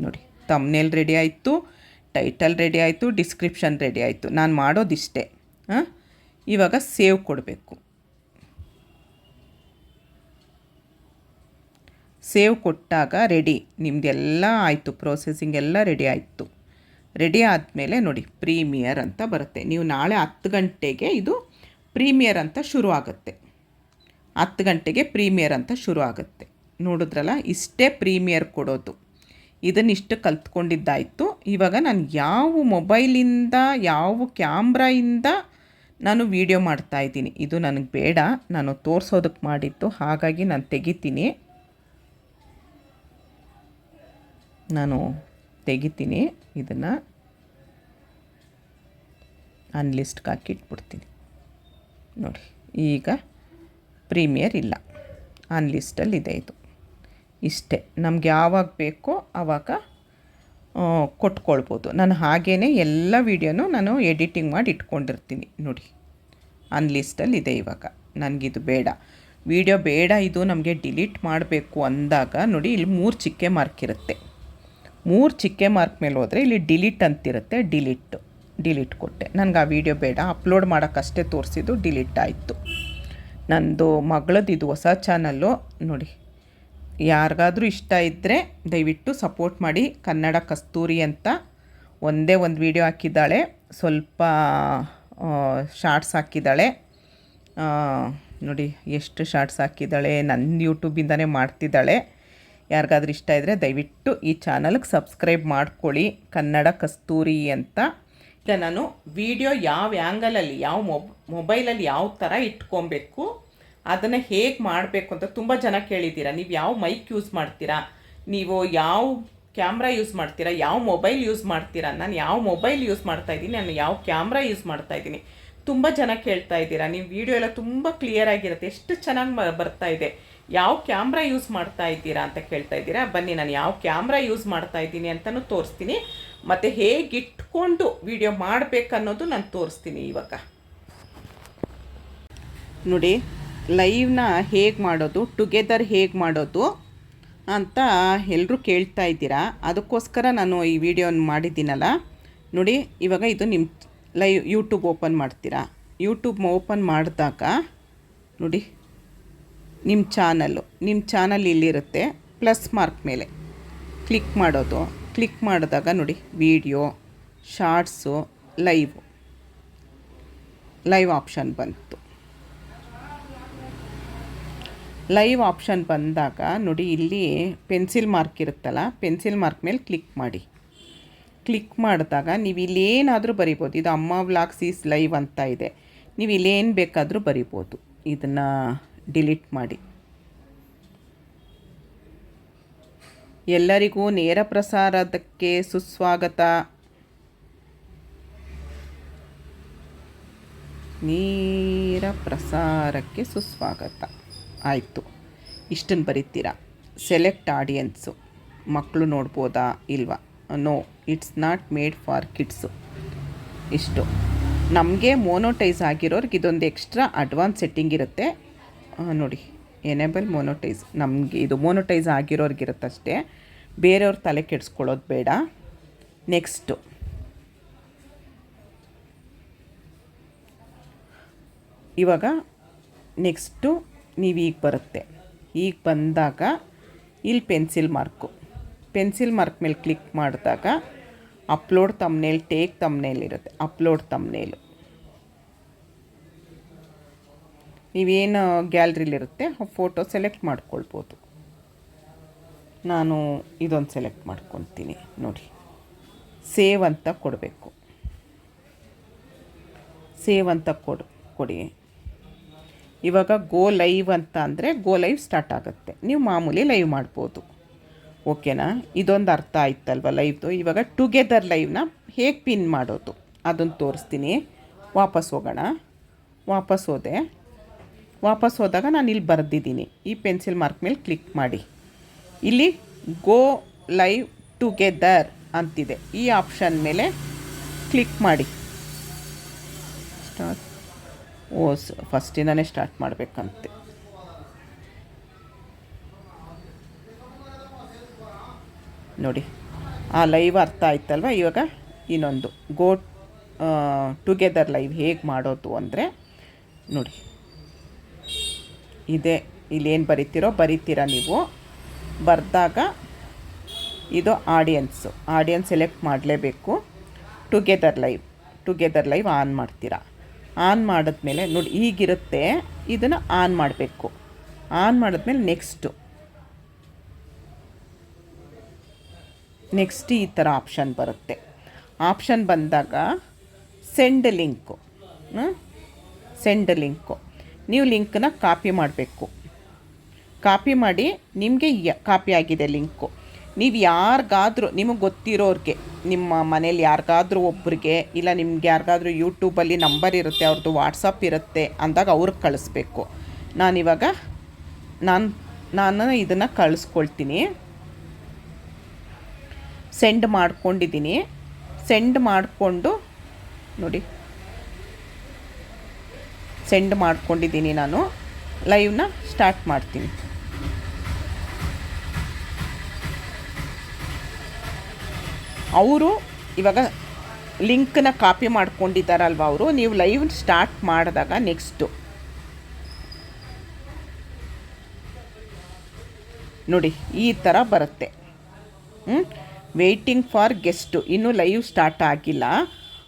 ನೋಡಿ ತಮ್ನೇಲ್ ರೆಡಿ ಆಯಿತು ಟೈಟಲ್ ರೆಡಿ ಆಯಿತು ಡಿಸ್ಕ್ರಿಪ್ಷನ್ ರೆಡಿ ಆಯಿತು. ನಾನು ಮಾಡೋದಿಷ್ಟೇ. ಹಾಂ? ಇವಾಗ ಸೇವ್ ಕೊಡಬೇಕು. ಸೇವ್ ಕೊಟ್ಟಾಗ ರೆಡಿ ನಿಮ್ಮದೆಲ್ಲ ಆಯಿತು ಪ್ರೋಸೆಸಿಂಗ್ ಎಲ್ಲ ರೆಡಿ ಆಯಿತು. ರೆಡಿ ಆದಮೇಲೆ ನೋಡಿ ಪ್ರೀಮಿಯರ್ ಅಂತ ಬರುತ್ತೆ. ನೀವು ನಾಳೆ ಹತ್ತು ಗಂಟೆಗೆ ಇದು ಪ್ರೀಮಿಯರ್ ಅಂತ ಶುರು ಆಗುತ್ತೆ. ಹತ್ತು ಗಂಟೆಗೆ ಪ್ರೀಮಿಯರ್ ಅಂತ ಶುರು ಆಗುತ್ತೆ. ನೋಡಿದ್ರಲ್ಲ, ಇಷ್ಟೇ ಪ್ರೀಮಿಯರ್ ಕೊಡೋದು. ಇದನ್ನಿಷ್ಟು ಕಲ್ತ್ಕೊಂಡಿದ್ದಾಯಿತು. ಇವಾಗ ನಾನು ಯಾವ ಮೊಬೈಲಿಂದ, ಯಾವ ಕ್ಯಾಮ್ರಾಯಿಂದ ನಾನು ವೀಡಿಯೋ ಮಾಡ್ತಾಯಿದ್ದೀನಿ ಇದು ನನಗೆ ಬೇಡ. ನಾನು ತೋರಿಸೋದಕ್ಕೆ ಮಾಡಿದ್ದು. ಹಾಗಾಗಿ ನಾನು ತೆಗಿತೀನಿ. ನಾನು ತೆಗಿತೀನಿ, ಇದನ್ನು ಅನ್ಲಿಸ್ಟ್ಗೆ ಹಾಕಿ ಇಟ್ಬಿಡ್ತೀನಿ ನೋಡಿ, ಈಗ ಪ್ರೀಮಿಯರ್ ಇಲ್ಲ. ಅನ್ಲಿಸ್ಟಲ್ಲಿ ಇದೆ ಇದು. ಇಷ್ಟೇ. ನಮ್ಗೆ ಯಾವಾಗ ಬೇಕೋ ಆವಾಗ ಕೊಟ್ಕೊಳ್ಬೋದು. ನಾನು ಹಾಗೇ ಎಲ್ಲ ವಿಡಿಯೋನು ನಾನು ಎಡಿಟಿಂಗ್ ಮಾಡಿ ಇಟ್ಕೊಂಡಿರ್ತೀನಿ. ನೋಡಿ ಅನ್ಲಿಸ್ಟಲ್ಲಿ ಇದೆ ಇವಾಗ. ನನಗಿದು ಬೇಡ. ವಿಡಿಯೋ ಬೇಡ, ಇದು ನಮಗೆ ಡಿಲೀಟ್ ಮಾಡಬೇಕು ಅಂದಾಗ, ನೋಡಿ, ಇಲ್ಲಿ ಮೂರು ಚಿಕ್ಕೆ ಮಾರ್ಕ್ ಇರುತ್ತೆ. ಮೂರು ಚಿಕ್ಕೆ ಮಾರ್ಕ್ ಮೇಲೆ ಹೋದರೆ ಇಲ್ಲಿ ಡಿಲೀಟ್ ಅಂತಿರುತ್ತೆ ಡಿಲೀಟ್ ಡಿಲೀಟ್ ಕೊಟ್ಟೆ. ನನಗೆ ಆ ವಿಡಿಯೋ ಬೇಡ ಅಪ್ಲೋಡ್ ಮಾಡೋಕ್ಕಷ್ಟೇ ತೋರಿಸಿದ್ದು ಡಿಲೀಟ್ ಆಯಿತು. ನಂದು ಮಗಳದ್ದು ಇದು ಹೊಸ ಚಾನಲ್ಲು ನೋಡಿ. ಯಾರಿಗಾದರೂ ಇಷ್ಟ ಇದ್ದರೆ ದಯವಿಟ್ಟು ಸಪೋರ್ಟ್ ಮಾಡಿ, ಕನ್ನಡ ಕಸ್ತೂರಿ ಅಂತ ಒಂದೇ ಒಂದು ವಿಡಿಯೋ ಹಾಕಿದ್ದಾಳೆ. ಸ್ವಲ್ಪ ಶಾರ್ಟ್ಸ್ ಹಾಕಿದ್ದಾಳೆ. ನೋಡಿ, ಎಷ್ಟು ಶಾರ್ಟ್ಸ್ ಹಾಕಿದ್ದಾಳೆ ನನ್ನ ಯೂಟ್ಯೂಬಿಂದನೇ ಮಾಡ್ತಿದ್ದಾಳೆ. ಯಾರಿಗಾದ್ರೂ ಇಷ್ಟ ಇದ್ದರೆ ದಯವಿಟ್ಟು ಈ ಚಾನಲ್ಗೆ ಸಬ್ಸ್ಕ್ರೈಬ್ ಮಾಡ್ಕೊಳ್ಳಿ. ಕನ್ನಡ ಕಸ್ತೂರಿ ಅಂತ. ಈಗ ನಾನು ವಿಡಿಯೋ ಯಾವ ಆ್ಯಂಗಲಲ್ಲಿ ಯಾವ ಮೊಬ್, ಮೊಬೈಲಲ್ಲಿ ಯಾವ ಥರ ಇಟ್ಕೊಬೇಕು, ಅದನ್ನು ಹೇಗೆ ಮಾಡಬೇಕು ಅಂತ ತುಂಬ ಜನ ಕೇಳಿದ್ದೀರಾ. ನೀವು ಯಾವ ಮೈಕ್ ಯೂಸ್ ಮಾಡ್ತೀರಾ, ನೀವು ಯಾವ ಕ್ಯಾಮ್ರಾ ಯೂಸ್ ಮಾಡ್ತೀರಾ, ಯಾವ ಮೊಬೈಲ್ ಯೂಸ್ ಮಾಡ್ತೀರಾ, ನಾನು ಯಾವ ಮೊಬೈಲ್ ಯೂಸ್ ಮಾಡ್ತಾ ಇದ್ದೀನಿ, ನಾನು ಯಾವ ಕ್ಯಾಮ್ರಾ ಯೂಸ್ ಮಾಡ್ತಾ ಇದ್ದೀನಿ, ತುಂಬ ಜನ ಕೇಳ್ತಾ ಇದ್ದೀರಾ. ನೀವು ವಿಡಿಯೋ ಎಲ್ಲ ತುಂಬ ಕ್ಲಿಯರ್ ಆಗಿರುತ್ತೆ. ಎಷ್ಟು ಚೆನ್ನಾಗಿ ಬರ್ತಾ ಇದೆ. ಯಾವ ಕ್ಯಾಮ್ರಾ ಯೂಸ್ ಮಾಡ್ತಾ ಇದ್ದೀರಾ ಅಂತ ಕೇಳ್ತಾ ಇದ್ದೀರಾ? ಬನ್ನಿ, ನಾನು ಯಾವ ಕ್ಯಾಮ್ರಾ ಯೂಸ್ ಮಾಡ್ತಾ ಇದ್ದೀನಿ ಅಂತಲೂ ತೋರಿಸ್ತೀನಿ. ಮತ್ತು ಹೇಗೆ ಇಟ್ಕೊಂಡು ವಿಡಿಯೋ ಮಾಡಬೇಕನ್ನೋದು ನಾನು ತೋರಿಸ್ತೀನಿ ಇವಾಗ. ನೋಡಿ ಲೈವ್ನ ಹೇಗೆ ಮಾಡೋದು ಟುಗೆದರ್ ಹೇಗೆ ಮಾಡೋದು ಅಂತ ಎಲ್ಲರೂ ಕೇಳ್ತಾ ಇದ್ದೀರಾ? ಅದಕ್ಕೋಸ್ಕರ ನಾನು ಈ ವಿಡಿಯೋನ ಮಾಡಿದ್ದೀನಲ್ಲ. ನೋಡಿ, ಇವಾಗ ಇದು ನಿಮ್ಮ ಲೈವ್ ಯೂಟ್ಯೂಬ್ ಓಪನ್ ಮಾಡ್ತೀರಾ? ಯೂಟ್ಯೂಬ್ ಓಪನ್ ಮಾಡಿದಾಗ, ನೋಡಿ. ನಿಮ್ಮ ಚಾನಲ್ಲು, ನಿಮ್ಮ ಚಾನಲ್ ಇಲ್ಲಿರುತ್ತೆ, ಪ್ಲಸ್ ಮಾರ್ಕ್ ಮೇಲೆ. ಕ್ಲಿಕ್ ಮಾಡೋದು, ಕ್ಲಿಕ್ ಮಾಡಿದಾಗ ನೋಡಿ, video, shorts, live. Live option ಬಂತು. ಲೈವ್ ಆಪ್ಷನ್ ಬಂದಾಗ ನೋಡಿ, ಇಲ್ಲಿ ಪೆನ್ಸಿಲ್ ಮಾರ್ಕ್ ಇರುತ್ತಲ್ಲ, ಪೆನ್ಸಿಲ್ ಮಾರ್ಕ್ ಮೇಲೆ ಕ್ಲಿಕ್ ಮಾಡಿ. ಕ್ಲಿಕ್ ಮಾಡಿದಾಗ ನೀವು ಇಲ್ಲೇನಾದರೂ ಬರಿಬೋದು. ಇದು ಅಮ್ಮ ವ್ಲಾಗ್ಸ್ ಈಸ್ ಲೈವ್ ಅಂತ ಇದೆ. ನೀವು ಇಲ್ಲೇನು ಬೇಕಾದರೂ ಬರಿಬೋದು. ಇದನ್ನು ಡಿಲೀಟ್ ಮಾಡಿ. ಎಲ್ಲರಿಗೂ ನೇರ ಪ್ರಸಾರದಕ್ಕೆ ಸುಸ್ವಾಗತ. ನೇರ ಪ್ರಸಾರಕ್ಕೆ ಸುಸ್ವಾಗತ. ಆಯಿತು. ಇಷ್ಟನ್ನು ಬರೀತೀರಾ? Select audience. ಮಕ್ಕಳು ನೋಡ್ಬೋದಾ ಇಲ್ವಾ? No, it's not made for kids. ಇಷ್ಟು. ನಮಗೆ ಮೋನೋಟೈಸ್ ಆಗಿರೋರ್ಗೆ ಇದೊಂದು ಎಕ್ಸ್ಟ್ರಾ ಅಡ್ವಾನ್ಸ್ ಸೆಟ್ಟಿಂಗ್ ಇರುತ್ತೆ. ನೋಡಿ ಎನೇಬಲ್ ಮೋನೋಟೈಸ್ ನಮಗೆ ಇದು ಮೋನೋಟೈಸ್ ಆಗಿರೋರ್ಗಿರುತ್ತಷ್ಟೇ. ಬೇರೆಯವ್ರ ತಲೆ ಕೆಡಿಸ್ಕೊಳ್ಳೋದು ಬೇಡ. ನೆಕ್ಸ್ಟು ಇವಾಗ ನೆಕ್ಸ್ಟು ನೀವು ಈಗ ಬರುತ್ತೆ. ಈಗ ಬಂದಾಗ ಇಲ್ಲಿ ಪೆನ್ಸಿಲ್ ಮಾರ್ಕು ಪೆನ್ಸಿಲ್ ಮಾರ್ಕ್ ಮೇಲೆ ಕ್ಲಿಕ್ ಮಾಡಿದಾಗ ಅಪ್ಲೋಡ್ ತಮ್ನೇಲ್ ಟೇಕ್ ತಮ್ನೇಲ್ ಇರುತ್ತೆ. ಅಪ್ಲೋಡ್ ತಮ್ನೇಲು ನೀವೇನು ಗ್ಯಾಲ್ರಿಲಿರುತ್ತೆ ಫೋಟೋ ಸೆಲೆಕ್ಟ್ ಮಾಡ್ಕೊಳ್ಬೋದು. ನಾನು ಇದೊಂದು ಸೆಲೆಕ್ಟ್ ಮಾಡ್ಕೊತೀನಿ, ನೋಡಿ. ಸೇವ್ ಅಂತ ಕೊಡಬೇಕು. ಸೇವ್ ಅಂತ ಕೊಡು, ಕೊಡಿ. ಇವಾಗ ಗೋ ಲೈವ್ ಅಂತ ಅಂದರೆ ಗೋ ಲೈವ್ ಸ್ಟಾರ್ಟ್ ಆಗುತ್ತೆ. ನೀವು ಮಾಮೂಲಿ ಲೈವ್ ಮಾಡ್ಬೋದು. ಓಕೆನಾ ಇದೊಂದು ಅರ್ಥ ಆಯ್ತಲ್ವ ಲೈವ್ದು ಇವಾಗ ಟುಗೆದರ್ ಲೈವ್ನ ಹೇಗೆ ಪಿನ್ ಮಾಡೋದು? ಅದನ್ನು ತೋರಿಸ್ತೀನಿ. ವಾಪಸ್ ಹೋಗೋಣ. ವಾಪಸ್ ಹೋದೆ. ವಾಪಸ್ ಹೋದಾಗ ನಾನು ಇಲ್ಲಿ ಬರೆದಿದ್ದೀನಿ. ಈ ಪೆನ್ಸಿಲ್ ಮಾರ್ಕ್ ಮೇಲೆ ಕ್ಲಿಕ್ ಮಾಡಿ. ಇಲ್ಲಿ ಗೋ ಲೈವ್ ಟುಗೆದರ್ ಅಂತಿದೆ. ಈ ಆಪ್ಷನ್ ಮೇಲೆ ಕ್ಲಿಕ್ ಮಾಡಿ. ಸ್ಟಾರ್ಟ್. ಓ ಫಸ್ಟಿಂದನೇ ಸ್ಟಾರ್ಟ್ ಮಾಡಬೇಕಂತೆ. ನೋಡಿ, ಆ ಲೈವ್ ಅರ್ಥ ಆಯ್ತಲ್ವ? ಇವಾಗ ಇನ್ನೊಂದು. ಗೋ ಟುಗೆದರ್ ಲೈವ್ ಹೇಗೆ ಮಾಡೋದು ಅಂದರೆ, ನೋಡಿ. ಇದೆ, ಇಲ್ಲೇನು ಬರಿತೀರೋ ಬರಿತೀರಾ ನೀವು. ಬರೆದಾಗ ಇದು ಆಡಿಯನ್ಸು ಆಡಿಯನ್ಸ್ ಸೆಲೆಕ್ಟ್ ಮಾಡಲೇಬೇಕು. Together live together live on ಮಾಡ್ತೀರಾ. ಆನ್ ಮಾಡಿದ್ಮೇಲೆ ನೋಡಿ ಈಗಿರುತ್ತೆ, ಇದನ್ನು ಆನ್ ಮಾಡಬೇಕು. ಆನ್ ಮಾಡಿದ್ಮೇಲೆ ನೆಕ್ಸ್ಟು ನೆಕ್ಸ್ಟ್ ಈ ಥರ ಆಪ್ಷನ್ ಬರುತ್ತೆ. ಆಪ್ಷನ್ ಬಂದಾಗ ಸೆಂಡ್ ಲಿಂಕು ಸೆಂಡ್ ಲಿಂಕು ನೀವು ಲಿಂಕನ್ನ ಕಾಪಿ ಮಾಡಬೇಕು. ಕಾಪಿ ಮಾಡಿ ನಿಮಗೆ ಯ, ಕಾಪಿ ಆಗಿದೆ ಲಿಂಕು. ನೀವು ಯಾರಿಗಾದ್ರೂ, ನಿಮಗೆ ಗೊತ್ತಿರೋರಿಗೆ, ನಿಮ್ಮ ಮನೇಲಿ ಯಾರಿಗಾದ್ರೂ ಒಬ್ಬರಿಗೆ ಇಲ್ಲ ನಿಮ್ಗೆ ಯಾರಿಗಾದರೂ ಯೂಟ್ಯೂಬಲ್ಲಿ ನಂಬರ್ ಇರುತ್ತೆ ಅವ್ರದ್ದು ವಾಟ್ಸಪ್ ಇರುತ್ತೆ ಅಂದಾಗ ಅವ್ರಿಗೆ ಕಳಿಸ್ಬೇಕು. ನಾನಿವಾಗ ನಾನು ನಾನು ಇದನ್ನು ಕಳಿಸ್ಕೊಳ್ತೀನಿ. ಸೆಂಡ್ ಮಾಡ್ಕೊಂಡಿದ್ದೀನಿ. ಸೆಂಡ್ ಮಾಡಿಕೊಂಡು ನೋಡಿ. ಸೆಂಡ್ ಮಾಡ್ಕೊಂಡಿದ್ದೀನಿ ನಾನು. ಲೈವ್ನ ಸ್ಟಾರ್ಟ್ ಮಾಡ್ತೀನಿ. ಅವರು ಇವಾಗ ಲಿಂಕ್ನ ಕಾಪಿ ಮಾಡ್ಕೊಂಡಿದ್ದಾರಲ್ವ ಅವರು? ನೀವು ಲೈವ್ ಸ್ಟಾರ್ಟ್ ಮಾಡಿದಾಗ ನೆಕ್ಸ್ಟು ನೋಡಿ, ಈ ಥರ ಬರುತ್ತೆ. ವೆಯ್ಟಿಂಗ್ ಫಾರ್ ಗೆಸ್ಟು ಇನ್ನೂ ಲೈವ್ ಸ್ಟಾರ್ಟ್ ಆಗಿಲ್ಲ.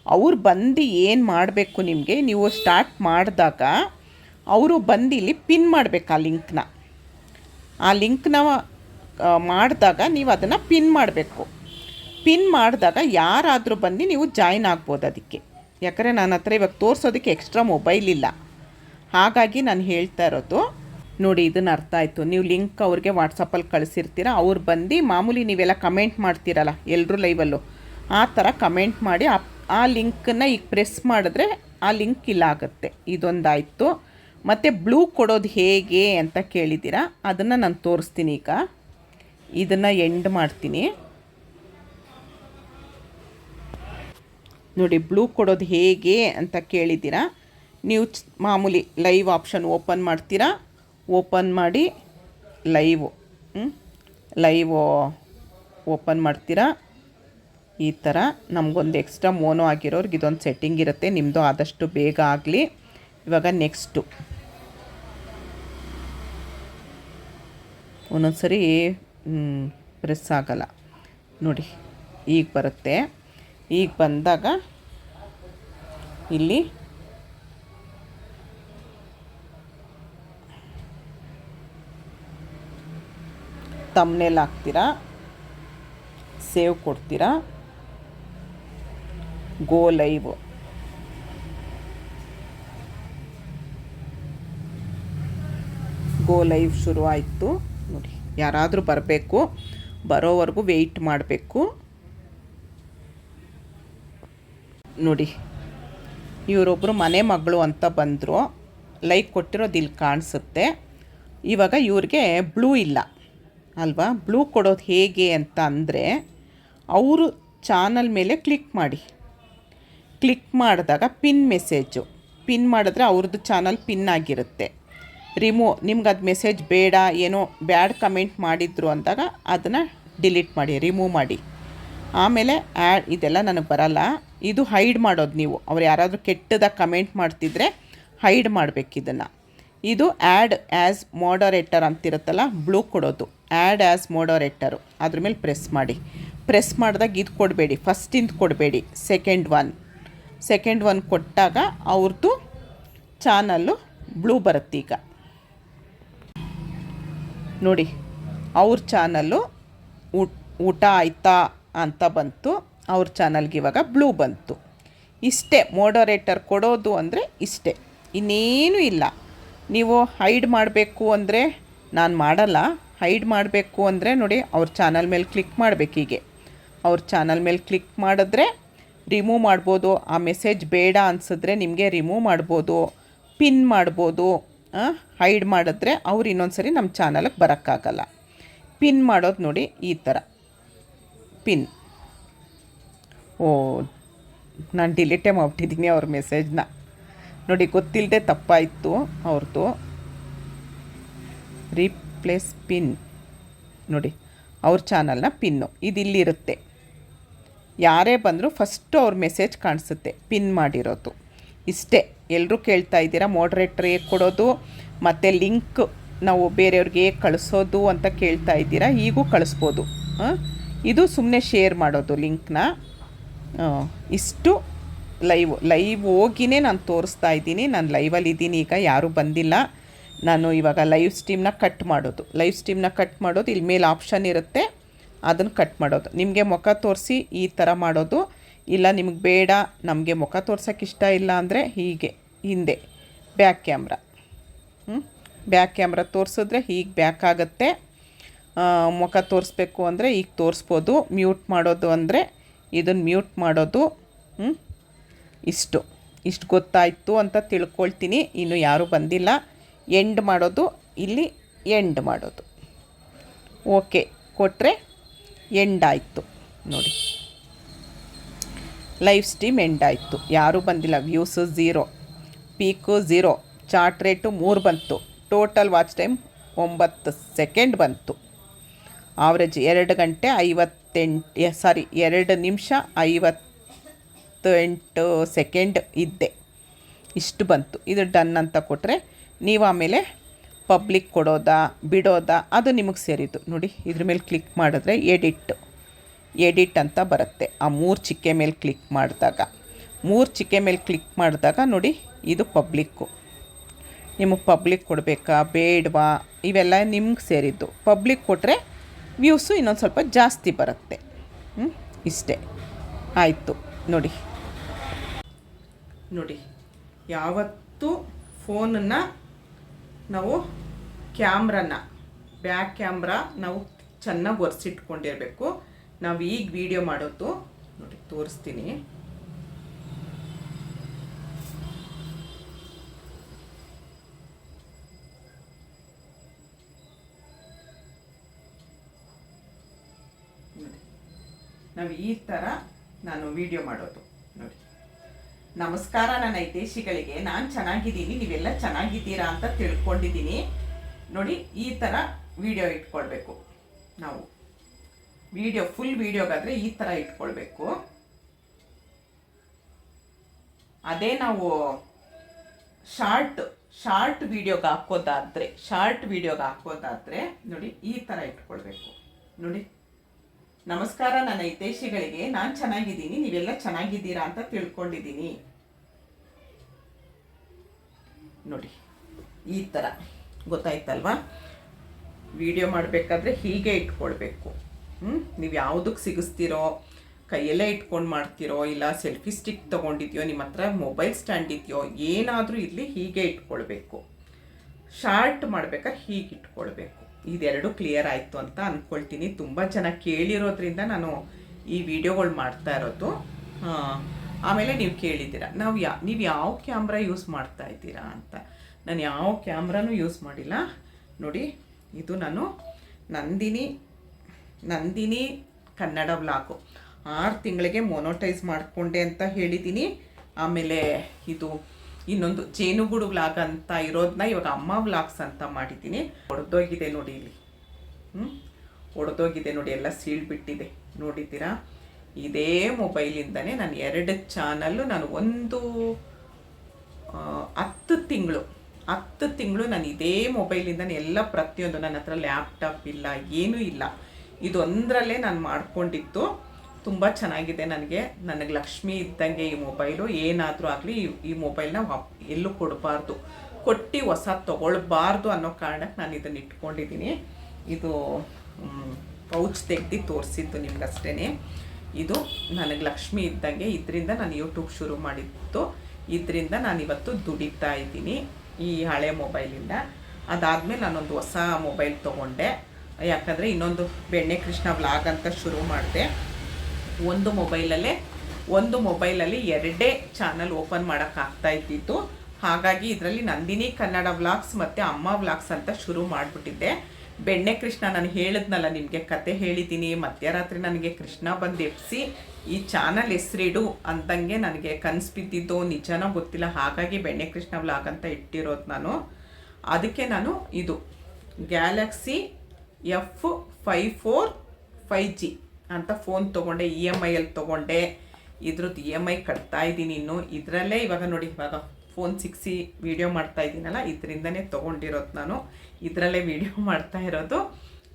ಅವ್ರು ಬಂದು ಏನು ಮಾಡಬೇಕು ನಿಮಗೆ, ನೀವು ಸ್ಟಾರ್ಟ್ ಮಾಡಿದಾಗ ಅವರು ಬಂದು ಇಲ್ಲಿ ಪಿನ್ ಮಾಡಬೇಕು ಆ ಲಿಂಕ್ನ. ಆ ಲಿಂಕ್ನ ಮಾಡಿದಾಗ ನೀವು ಅದನ್ನು ಪಿನ್ ಮಾಡಬೇಕು. ಪಿನ್ ಮಾಡಿದಾಗ ಯಾರಾದರೂ ಬಂದು ನೀವು ಜಾಯ್ನ್ ಆಗ್ಬೋದು ಅದಕ್ಕೆ. ಯಾಕಂದರೆ ನನ್ನ ಹತ್ರ ಇವಾಗ ತೋರಿಸೋದಕ್ಕೆ ಎಕ್ಸ್ಟ್ರಾ ಮೊಬೈಲ್ ಇಲ್ಲ. ಹಾಗಾಗಿ ನಾನು ಹೇಳ್ತಾ ಇರೋದು, ನೋಡಿ ಇದನ್ನು ಅರ್ಥ ಆಯಿತು. ನೀವು ಲಿಂಕ್ ಅವ್ರಿಗೆ ವಾಟ್ಸಪ್ಪಲ್ಲಿ ಕಳಿಸಿರ್ತೀರ, ಅವ್ರು ಬಂದು ಮಾಮೂಲಿ ನೀವೆಲ್ಲ ಕಮೆಂಟ್ ಮಾಡ್ತೀರಲ್ಲ ಎಲ್ಲರೂ ಲೈವಲ್ಲೂ ಆ ಥರ ಕಮೆಂಟ್ ಮಾಡಿ ಆ ಆ ಲಿಂಕನ್ನು ಈಗ ಪ್ರೆಸ್ ಮಾಡಿದ್ರೆ ಆ ಲಿಂಕ್ ಇಲ್ಲ ಆಗುತ್ತೆ. ಇದೊಂದಾಯಿತು. ಮತ್ತು ಬ್ಲೂ ಕೊಡೋದು ಹೇಗೆ ಅಂತ ಕೇಳಿದ್ದೀರಾ? ಅದನ್ನು ನಾನು ತೋರಿಸ್ತೀನಿ ಈಗ. ಇದನ್ನು ಎಂಡ್ ಮಾಡ್ತೀನಿ. ನೋಡಿ, ಬ್ಲೂ ಕೊಡೋದು ಹೇಗೆ ಅಂತ ಕೇಳಿದ್ದೀರಾ? ನೀವು ಮಾಮೂಲಿ ಲೈವ್ ಆಪ್ಷನ್ ಓಪನ್ ಮಾಡ್ತೀರಾ? ಓಪನ್ ಮಾಡಿ ಲೈವು. ಲೈವ್ ಓಪನ್ ಮಾಡ್ತೀರಾ? ಈ ಥರ ನಮಗೊಂದು ಎಕ್ಸ್ಟ್ರಾ ಮೋನೋ ಆಗಿರೋರ್ಗೆ ಇದೊಂದು ಸೆಟ್ಟಿಂಗ್ ಇರುತ್ತೆ. ನಿಮ್ಮದು ಆದಷ್ಟು ಬೇಗ ಆಗಲಿ. ಇವಾಗ ನೆಕ್ಸ್ಟು ಒಂದೊಂದು ಸರಿ ಪ್ರೆಸ್ ಆಗಲ್ಲ. ನೋಡಿ, ಈಗ ಬರುತ್ತೆ. ಈಗ ಬಂದಾಗ ಇಲ್ಲಿ ತಮ್ಮನೇಲಿ ಹಾಕ್ತೀರಾ? ಸೇವ್ ಕೊಡ್ತೀರಾ? ಗೋ ಲೈವ್ ಗೋ ಲೈವ್ ಶುರುವಾಯಿತು ನೋಡಿ, ಯಾರಾದರೂ ಬರಬೇಕು, ಬರೋವರೆಗೂ ವೆಯ್ಟ್ ಮಾಡಬೇಕು. ನೋಡಿ ಇವರೊಬ್ಬರು ಮನೆ ಮಗಳು ಅಂತ ಬಂದರು. ಲೈಕ್ ಕೊಟ್ಟಿರೋದು ಇಲ್ಲಿ ಕಾಣಿಸುತ್ತೆ. ಇವಾಗ ಇವ್ರಿಗೆ ಬ್ಲೂ ಇಲ್ಲ. ಅಲ್ವಾ? ಬ್ಲೂ ಕೊಡೋದು ಹೇಗೆ ಅಂತ ಅಂದರೆ, ಅವರು ಚಾನಲ್ ಮೇಲೆ ಕ್ಲಿಕ್ ಮಾಡಿ. ಕ್ಲಿಕ್ ಮಾಡಿದಾಗ ಪಿನ್ ಮೆಸೇಜು ಪಿನ್ ಮಾಡಿದ್ರೆ ಅವ್ರದ್ದು ಚಾನಲ್ ಪಿನ್ ಆಗಿರುತ್ತೆ. ರಿಮೂವ್ ನಿಮ್ಗೆ ಅದು ಮೆಸೇಜ್ ಬೇಡ, ಏನೋ ಬ್ಯಾಡ್ ಕಮೆಂಟ್ ಮಾಡಿದ್ರು ಅಂದಾಗ ಅದನ್ನು ಡಿಲೀಟ್ ಮಾಡಿ ರಿಮೂವ್ ಮಾಡಿ. ಆಮೇಲೆ ಆ್ಯಡ್ ಇದೆಲ್ಲ ನನಗೆ ಬರಲ್ಲ. ಇದು ಹೈಡ್ ಮಾಡೋದು ನೀವು. ಅವ್ರು ಯಾರಾದರೂ ಕೆಟ್ಟದಾಗ ಕಮೆಂಟ್ ಮಾಡ್ತಿದ್ರೆ ಹೈಡ್ ಮಾಡಬೇಕು ಇದನ್ನು. ಇದು ಆ್ಯಡ್ ಆ್ಯಸ್ ಮಾಡರೇಟರ್ ಅಂತಿರುತ್ತಲ್ಲ ಬ್ಲೂ ಕೊಡೋದು. ಆ್ಯಡ್ ಆ್ಯಸ್ ಮೋಡರೇಟರು ಅದ್ರ ಮೇಲೆ ಪ್ರೆಸ್ ಮಾಡಿ. ಪ್ರೆಸ್ ಮಾಡಿದಾಗ ಇದು ಕೊಡಬೇಡಿ. ಫಸ್ಟಿಂದ ಕೊಡಬೇಡಿ. ಸೆಕೆಂಡ್ ಒನ್ ಸೆಕೆಂಡ್ ಒನ್ ಕೊಟ್ಟಾಗ ಅವ್ರದ್ದು ಚಾನಲ್ಲು ಬ್ಲೂ ಬರುತ್ತೆ ಈಗ. ನೋಡಿ, ಅವ್ರ ಚಾನಲ್ಲು ಊಟ ಆಯ್ತಾ ಅಂತ ಬಂತು, ಅವ್ರ ಚಾನಲ್ಗೆ ಇವಾಗ ಬ್ಲೂ ಬಂತು. ಇಷ್ಟೇ ಮೋಡರೇಟರ್ ಕೊಡೋದು ಅಂದರೆ ಇಷ್ಟೇ. ಇನ್ನೇನು ಇಲ್ಲ. ನೀವು ಹೈಡ್ ಮಾಡಬೇಕು ಅಂದರೆ, ನಾನು ಮಾಡಲ್ಲ. ಹೈಡ್ ಮಾಡಬೇಕು ಅಂದರೆ ನೋಡಿ, ಅವ್ರ ಚಾನಲ್ ಮೇಲೆ ಕ್ಲಿಕ್ ಮಾಡಬೇಕೀಗೆ ಅವ್ರ ಚಾನಲ್ ಮೇಲೆ ಕ್ಲಿಕ್ ಮಾಡಿದ್ರೆ ರಿಮೂವ್ ಮಾಡ್ಬೋದು. ಆ ಮೆಸೇಜ್ ಬೇಡ ಅನಿಸಿದ್ರೆ ನಿಮಗೆ ರಿಮೂವ್ ಮಾಡ್ಬೋದು. ಪಿನ್ ಮಾಡ್ಬೋದು. ಹೈಡ್ ಮಾಡಿದ್ರೆ ಅವ್ರು ಇನ್ನೊಂದು ಸರಿ ನಮ್ಮ ಚಾನಲ್ಗೆ ಬರೋಕ್ಕಾಗಲ್ಲ. ಪಿನ್ ಮಾಡೋದು ನೋಡಿ ಈ ಥರ. ಪಿನ್. ಓ, ನಾನು ಡಿಲೀಟೇ ಮಾಡ್ಬಿಟ್ಟಿದ್ದೀನಿ ಅವ್ರ ಮೆಸೇಜ್ನ. ನೋಡಿ ಗೊತ್ತಿಲ್ಲದೆ ತಪ್ಪಾಯಿತು ಅವ್ರದ್ದು ರೀಪ್ಲೇಸ್ ಪಿನ್. ನೋಡಿ, ಅವ್ರ ಚಾನಲ್ನ ಪಿನ್ನು. ಇದು ಇಲ್ಲಿರುತ್ತೆ ಯಾರೇ ಬಂದರೂ ಫಸ್ಟು ಅವ್ರ ಮೆಸೇಜ್ ಕಾಣಿಸುತ್ತೆ ಪಿನ್ ಮಾಡಿರೋದು. ಇಷ್ಟೇ ಎಲ್ಲರೂ ಕೇಳ್ತಾ ಇದ್ದೀರಾ ಮೋಡ್ರೇಟ್ರ್ ಹೇಗೆ ಕೊಡೋದು, ಮತ್ತು ಲಿಂಕ್ ನಾವು ಬೇರೆಯವ್ರಿಗೆ ಹೇಗೆ ಕಳಿಸೋದು ಅಂತ ಕೇಳ್ತಾ ಇದ್ದೀರಾ, ಈಗೂ ಕಳಿಸ್ಬೋದು? ಇದು ಸುಮ್ಮನೆ ಶೇರ್ ಮಾಡೋದು ಲಿಂಕ್ನ ಇಷ್ಟು ಲೈವ್ ಲೈವ್ ಹೋಗಿನೇ ನಾನು ತೋರಿಸ್ತಾ ಇದ್ದೀನಿ, ನಾನು ಲೈವಲ್ಲಿ ಇದ್ದೀನಿ, ಈಗ ಯಾರೂ ಬಂದಿಲ್ಲ. ನಾನು ಇವಾಗ ಲೈವ್ ಸ್ಟ್ರೀಮ್ನ ಕಟ್ ಮಾಡೋದು. ಲೈವ್ ಸ್ಟ್ರೀಮ್ನ ಕಟ್ ಮಾಡೋದು ಇಲ್ಲಿ ಮೇಲೆ ಆಪ್ಷನ್ ಇರುತ್ತೆ. ಅದನ್ನು ಕಟ್ ಮಾಡೋದು. ನಿಮಗೆ ಮುಖ ತೋರಿಸಿ ಈ ಥರ ಮಾಡೋದು. ಇಲ್ಲ ನಿಮಗೆ ಬೇಡ, ನಮಗೆ ಮುಖ ತೋರ್ಸೋಕ್ಕೆ ಇಷ್ಟ ಇಲ್ಲ ಅಂದರೆ ಹೀಗೆ, ಹಿಂದೆ ಬ್ಯಾಕ್ ಕ್ಯಾಮ್ರಾ ಬ್ಯಾಕ್ ಕ್ಯಾಮ್ರಾ ತೋರಿಸಿದ್ರೆ ಹೀಗೆ ಬ್ಯಾಕ್ ಆಗುತ್ತೆ. ಮುಖ ತೋರಿಸ್ಬೇಕು ಅಂದರೆ ಈಗ ತೋರಿಸ್ಬೋದು. ಮ್ಯೂಟ್ ಮಾಡೋದು ಅಂದರೆ ಇದನ್ನು ಮ್ಯೂಟ್ ಮಾಡೋದು? ಇಷ್ಟು. ಇಷ್ಟು ಗೊತ್ತಾಯಿತು ಅಂತ ತಿಳ್ಕೊಳ್ತೀನಿ. ಇನ್ನು ಯಾರೂ ಬಂದಿಲ್ಲ. ಎಂಡ್ ಮಾಡೋದು. ಇಲ್ಲಿ ಎಂಡ್ ಮಾಡೋದು. ಓಕೆ ಕೊಟ್ಟರೆ ಎಂಡ್ ಆಯಿತು ನೋಡಿ. ಲೈವ್ ಸ್ಟ್ರೀಮ್ ಎಂಡ್ ಆಯಿತು ಯಾರೂ ಬಂದಿಲ್ಲ. Views zero peak zero chart rate ಮೂರು ಬಂತು. ಟೋಟಲ್ ವಾಚ್ ಟೈಮ್ ಒಂಬತ್ತು ಸೆಕೆಂಡ್ ಬಂತು. ಆವ್ರೇಜ್ ಎರಡು ಗಂಟೆ ಐವತ್ತೆಂಟು ಸಾರಿ ಎರಡು ನಿಮಿಷ ಐವತ್ತೆಂಟು ಸೆಕೆಂಡ್ ಇದ್ದೆ. ಇಷ್ಟು ಬಂತು. ಇದು ಡನ್ ಅಂತ ಕೊಟ್ಟರೆ ನೀವು ಆಮೇಲೆ ಪಬ್ಲಿಕ್ ಕೊಡೋದಾ, ಬಿಡೋದಾ, ಅದು ನಿಮಗೆ ಸೇರಿದ್ದು. ನೋಡಿ, ಇದ್ರ ಮೇಲೆ ಕ್ಲಿಕ್ ಮಾಡಿದ್ರೆ ಎಡಿಟ್ ಎಡಿಟ್ ಅಂತ ಬರುತ್ತೆ. ಆ ಮೂರು ಚಿಕ್ಕೆ ಮೇಲೆ ಕ್ಲಿಕ್ ಮಾಡಿದಾಗ. ಮೂರು ಚಿಕ್ಕೆ ಮೇಲೆ ಕ್ಲಿಕ್ ಮಾಡಿದಾಗ ನೋಡಿ, ಇದು ಪಬ್ಲಿಕ್ಕು ನಿಮಗೆ ಪಬ್ಲಿಕ್ ಕೊಡಬೇಕಾ, ಬೇಡವಾ, ಇವೆಲ್ಲ ನಿಮ್ಗೆ ಸೇರಿದ್ದು. ಪಬ್ಲಿಕ್ ಕೊಟ್ಟರೆ ವ್ಯೂಸು ಇನ್ನೊಂದು ಸ್ವಲ್ಪ ಜಾಸ್ತಿ ಬರುತ್ತೆ? ಇಷ್ಟೇ. ಆಯಿತು, ನೋಡಿ. ನೋಡಿ, ಯಾವತ್ತೂ ಫೋನನ್ನು ನಾವು ಕ್ಯಾಮ್ರನ, ಬ್ಯಾಕ್ ಕ್ಯಾಮ್ರಾ ನಾವು ಚೆನ್ನಾಗಿ ಒರೆಸಿಟ್ಕೊಂಡಿರಬೇಕು. ನಾವು ಈಗ ವಿಡಿಯೋ ಮಾಡೋದು, ನೋಡಿ ತೋರಿಸ್ತೀನಿ. ನಾವು ಈ ಥರ ನಾನು ವಿಡಿಯೋ ಮಾಡೋದು, ನೋಡಿ. ನಮಸ್ಕಾರ, ನನ್ನ ಹಿತೈಷಿಗಳಿಗೆ. ನಾನು ಚೆನ್ನಾಗಿದ್ದೀನಿ, ನೀವೆಲ್ಲ ಚೆನ್ನಾಗಿದ್ದೀರಾ ಅಂತ ತಿಳ್ಕೊಂಡಿದ್ದೀನಿ. ನೋಡಿ, ಈ ಥರ ವಿಡಿಯೋ ಇಟ್ಕೊಳ್ಬೇಕು. ನಾವು ವಿಡಿಯೋ ಫುಲ್ ವಿಡಿಯೋಗಾದರೆ ಈ ಥರ ಇಟ್ಕೊಳ್ಬೇಕು. ಅದೇ ನಾವು ಶಾರ್ಟ್ ಶಾರ್ಟ್ ವಿಡಿಯೋಗೆ ಹಾಕೋದಾದರೆ ಶಾರ್ಟ್ ವಿಡಿಯೋಗೆ ಹಾಕೋದಾದರೆ, ನೋಡಿ, ಈ ಥರ ಇಟ್ಕೊಳ್ಬೇಕು. ನೋಡಿ, ನಮಸ್ಕಾರ, ನನ್ನ ಹಿತೈಷಿಗಳಿಗೆ ನಾನು ಚೆನ್ನಾಗಿದ್ದೀನಿ, ನೀವೆಲ್ಲ ಚೆನ್ನಾಗಿದ್ದೀರಾ ಅಂತ ತಿಳ್ಕೊಂಡಿದ್ದೀನಿ. ನೋಡಿ, ಈ ಥರ ಗೊತ್ತಾಯ್ತಲ್ವಾ? ವಿಡಿಯೋ ಮಾಡಬೇಕಾದ್ರೆ ಹೀಗೆ ಇಟ್ಕೊಳ್ಬೇಕು. ಹ್ಞೂ ನೀವು ಯಾವುದಕ್ಕೆ ಸಿಗಿಸ್ತೀರೋ, ಕೈಯಲ್ಲೇ ಇಟ್ಕೊಂಡು ಮಾಡ್ತೀರೋ, ಇಲ್ಲ ಸೆಲ್ಫಿ ಸ್ಟಿಕ್ ತೊಗೊಂಡಿದ್ಯೋ ನಿಮ್ಮ ಹತ್ರ ಮೊಬೈಲ್ ಸ್ಟ್ಯಾಂಡ್ ಇದೆಯೋ, ಏನಾದರೂ ಇರಲಿ ಹೀಗೆ ಇಟ್ಕೊಳ್ಬೇಕು. ಶಾರ್ಟ್ ಮಾಡ್ಬೇಕಾದ್ರೆ ಹೀಗೆ ಇಟ್ಕೊಳ್ಬೇಕು. ಇದೆರಡು ಕ್ಲಿಯರ್ ಆಯಿತು ಅಂತ ಅಂದ್ಕೊಳ್ತೀನಿ ತುಂಬ ಜನ ಕೇಳಿರೋದ್ರಿಂದ ನಾನು ಈ ವಿಡಿಯೋಗಳು ಮಾಡ್ತಾ ಇರೋದು. ಆಮೇಲೆ ನೀವು ಕೇಳಿದ್ದೀರಾ. ನಾವು ಯಾ, ನೀವು ಯಾವ ಕ್ಯಾಮ್ರಾ ಯೂಸ್ ಮಾಡ್ತಾ ಇದ್ದೀರಾ ಅಂತ. ನಾನು ಯಾವ ಕ್ಯಾಮ್ರಾನೂ ಯೂಸ್ ಮಾಡಿಲ್ಲ. ನೋಡಿ, ಇದು ನಾನು ನಂದಿನಿ ನಂದಿನಿ ಕನ್ನಡ ವ್ಲಾಗು. ಆರು ತಿಂಗಳಿಗೆ ಮೊನೋಟೈಸ್ ಮಾಡಿಕೊಂಡೆ ಅಂತ ಹೇಳಿದ್ದೀನಿ. ಆಮೇಲೆ ಇದು ಇನ್ನೊಂದು ಜೇನುಗೂಡು ವ್ಲಾಗ್ ಅಂತ ಇರೋದನ್ನ ಇವಾಗ ಅಮ್ಮ ವ್ಲಾಗ್ಸ್ ಅಂತ ಮಾಡಿದ್ದೀನಿ. ಹೊಡೆದೋಗಿದೆ ನೋಡಿ ಇಲ್ಲಿ. ಹ್ಞೂ ಒಡೆದೋಗಿದೆ ನೋಡಿ, ಎಲ್ಲ ಸೀಳ್ಬಿಟ್ಟಿದೆ ನೋಡಿದ್ದೀರಾ? ಇದೇ ಮೊಬೈಲಿಂದನೇ ನಾನು ಎರಡು ಚಾನಲ್ಲು ನಾನು ಒಂದು ಹತ್ತು ತಿಂಗಳು ಹತ್ತು ತಿಂಗಳು ನಾನು ಇದೇ ಮೊಬೈಲಿಂದನೇ ಎಲ್ಲ ಪ್ರತಿಯೊಂದು ನನ್ನ ಹತ್ರ ಲ್ಯಾಪ್ಟಾಪ್ ಇಲ್ಲ, ಏನೂ ಇಲ್ಲ. ಇದೊಂದರಲ್ಲೇ ನಾನು ಮಾಡ್ಕೊಂಡಿದ್ದು. ತುಂಬ ಚೆನ್ನಾಗಿದೆ ನನಗೆ. ನನಗೆ ಲಕ್ಷ್ಮಿ ಇದ್ದಂಗೆ ಈ ಮೊಬೈಲು. ಏನಾದರೂ ಆಗಲಿ ಈ ಮೊಬೈಲ್ನ ವಾಪ್ ಎಲ್ಲೂ ಕೊಡಬಾರ್ದು. ಕೊಟ್ಟು ಹೊಸ ತೊಗೊಳ್ಬಾರ್ದು ಅನ್ನೋ ಕಾರಣಕ್ಕೆ ನಾನು ಇದನ್ನು ಇಟ್ಕೊಂಡಿದ್ದೀನಿ. ಇದು ಪೌಚ್ ತೆಗ್ದು ತೋರಿಸಿದ್ದು ನಿಮ್ಗಷ್ಟೇ ಇದು ನನಗೆ ಲಕ್ಷ್ಮಿ ಇದ್ದಂಗೆ. ಇದರಿಂದ ನಾನು ಯೂಟ್ಯೂಬ್ ಶುರು ಮಾಡಿತ್ತು ಇದರಿಂದ ನಾನು ಇವತ್ತು ದುಡಿತಾ ಇದ್ದೀನಿ. ಈ ಹಳೆ ಮೊಬೈಲಿಂದ. ಅದಾದಮೇಲೆ ನಾನೊಂದು ಹೊಸ ಮೊಬೈಲ್ ತೊಗೊಂಡೆ. ಯಾಕಂದರೆ ಇನ್ನೊಂದು ಬೆಣ್ಣೆ ಕೃಷ್ಣ ವ್ಲಾಗ್ ಅಂತ ಶುರು ಮಾಡಿದೆ. ಒಂದು ಮೊಬೈಲಲ್ಲೇ, ಒಂದು ಮೊಬೈಲಲ್ಲಿ ಎರಡೇ ಚಾನಲ್ ಓಪನ್ ಮಾಡೋಕ್ಕಾಗ್ತಾ ಇದ್ದಿತ್ತು. ಹಾಗಾಗಿ ಇದರಲ್ಲಿ ನಂದಿನಿ ಕನ್ನಡ ವ್ಲಾಗ್ಸ್ ಮತ್ತು ಅಮ್ಮ ವ್ಲಾಗ್ಸ್ ಅಂತ ಶುರು ಮಾಡಿಬಿಟ್ಟಿದ್ದೆ. ಬೆಣ್ಣೆ ಕೃಷ್ಣ ನಾನು ಹೇಳಿದ್ನಲ್ಲ ನಿಮಗೆ ಕತೆ ಹೇಳಿದ್ದೀನಿ, ಮಧ್ಯರಾತ್ರಿ ನನಗೆ ಕೃಷ್ಣ ಬಂದು ಎಪ್ಸಿ ಈ ಚಾನಲ್ ಹೆಸರಿಡು ಅಂದಂಗೆ ನನಗೆ ಕನ್ಸು ಬಿದ್ದಿದ್ದು, ನಿಜನೋ ಗೊತ್ತಿಲ್ಲ, ಹಾಗಾಗಿ ಬೆಣ್ಣೆ ಕೃಷ್ಣ ವ್ಲಾಗ್ ಅಂತ ಇಟ್ಟಿರೋದು ನಾನು. ಅದಕ್ಕೆ ನಾನು ಇದು Galaxy F five four five G ಅಂತ ಫೋನ್ ತೊಗೊಂಡೆ ಇ ಎಂ ಐಯಲ್ಲಿ ತೊಗೊಂಡೆ. ಇದ್ರದ್ದು ಇ ಎಂ ಐ ಕಟ್ತಾ ಇದ್ದೀನಿ ಇನ್ನು. ಇದರಲ್ಲೇ ಇವಾಗ ನೋಡಿ, ಇವಾಗ ಫೋನ್ ಸಿಕ್ಸಿ ವಿಡಿಯೋ ಮಾಡ್ತಾ ಇದ್ದೀನಲ್ಲ, ಇದರಿಂದನೇ ತೊಗೊಂಡಿರೋದು ನಾನು. ಇದರಲ್ಲೇ ವಿಡಿಯೋ ಮಾಡ್ತಾ ಇರೋದು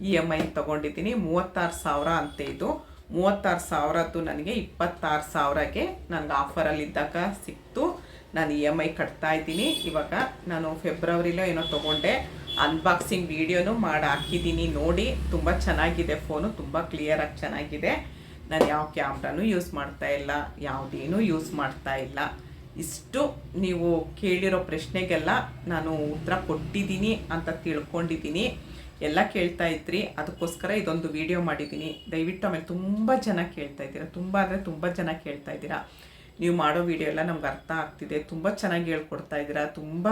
ಇ ಎಂ ಐ ತೊಗೊಂಡಿದ್ದೀನಿ. ಮೂವತ್ತಾರು ಸಾವಿರ ಅಂತ ಇದು. ಮೂವತ್ತಾರು ಸಾವಿರದ್ದು ನನಗೆ ಇಪ್ಪತ್ತಾರು ಸಾವಿರಕ್ಕೆ ನನಗೆ ಆಫರಲ್ಲಿದ್ದಾಗ ಸಿಕ್ತು. ನಾನು ಇ ಎಂ ಐ ಕಟ್ತಾ ಇದ್ದೀನಿ. ಇವಾಗ ನಾನು ಫೆಬ್ರವರಿಲೋ ಏನೋ ತೊಗೊಂಡೆ. ಅನ್ಬಾಕ್ಸಿಂಗ್ ವಿಡಿಯೋನು ಮಾಡಿ ಹಾಕಿದ್ದೀನಿ. ನೋಡಿ, ತುಂಬ ಚೆನ್ನಾಗಿದೆ ಫೋನು ತುಂಬ ಕ್ಲಿಯರಾಗಿ ಚೆನ್ನಾಗಿದೆ. ನಾನು ಯಾವ ಕ್ಯಾಮ್ರಾನು ಯೂಸ್ ಮಾಡ್ತಾ ಇಲ್ಲ. ಯಾವುದೇನೂ ಯೂಸ್ ಮಾಡ್ತಾ ಇಲ್ಲ. ಇಷ್ಟು ನೀವು ಕೇಳಿರೋ ಪ್ರಶ್ನೆಗೆಲ್ಲ ನಾನು ಉತ್ತರ ಕೊಟ್ಟಿದ್ದೀನಿ ಅಂತ ತಿಳ್ಕೊಂಡಿದ್ದೀನಿ. ಎಲ್ಲ ಕೇಳ್ತಾ ಇದ್ರಿ, ಅದಕ್ಕೋಸ್ಕರ ಇದೊಂದು ವಿಡಿಯೋ ಮಾಡಿದ್ದೀನಿ. ದಯವಿಟ್ಟು ಆಮೇಲೆ ತುಂಬ ಜನ ಕೇಳ್ತಾ ಇದ್ದೀರಾ? ತುಂಬ ಅಂದರೆ ತುಂಬ ಜನ ಕೇಳ್ತಾ ಇದ್ದೀರಾ? ನೀವು ಮಾಡೋ ವಿಡಿಯೋ ಎಲ್ಲ ನಮ್ಗೆ ಅರ್ಥ ಆಗ್ತಿದೆ. ತುಂಬ ಚೆನ್ನಾಗಿ ಹೇಳ್ಕೊಡ್ತಾ ಇದ್ದೀರಾ? ತುಂಬ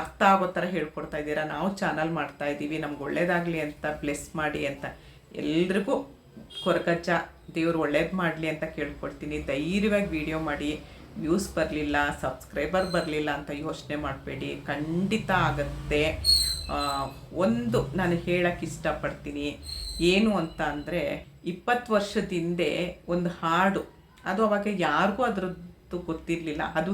ಅರ್ಥ ಆಗೋ ಥರ ಹೇಳ್ಕೊಡ್ತಾ ಇದ್ದೀರಾ? ನಾವು ಚಾನಲ್ ಮಾಡ್ತಾ ಇದ್ದೀವಿ. ನಮ್ಗೆ ಒಳ್ಳೇದಾಗಲಿ ಅಂತ ಬ್ಲೆಸ್ ಮಾಡಿ ಅಂತ. ಎಲ್ರಿಗೂ ಕೊರಗಜ್ಜ ದೇವ್ರು ಒಳ್ಳೇದು ಮಾಡಲಿ ಅಂತ ಕೇಳ್ಕೊಡ್ತೀನಿ. ಧೈರ್ಯವಾಗಿ ವಿಡಿಯೋ ಮಾಡಿ. ವ್ಯೂಸ್ ಬರಲಿಲ್ಲ, ಸಬ್ಸ್ಕ್ರೈಬರ್ ಬರಲಿಲ್ಲ ಅಂತ ಯೋಚನೆ ಮಾಡಬೇಡಿ, ಖಂಡಿತ ಆಗತ್ತೆ. ಒಂದು ನಾನು ಹೇಳಕ್ಕೆ ಇಷ್ಟಪಡ್ತೀನಿ, ಏನು ಅಂತ ಅಂದರೆ ಇಪ್ಪತ್ತು ವರ್ಷದ ಹಿಂದೆ ಒಂದು ಹಾಡು, ಅದು ಅವಾಗ ಯಾರಿಗೂ ಅದರದ್ದು ಗೊತ್ತಿರಲಿಲ್ಲ. ಅದು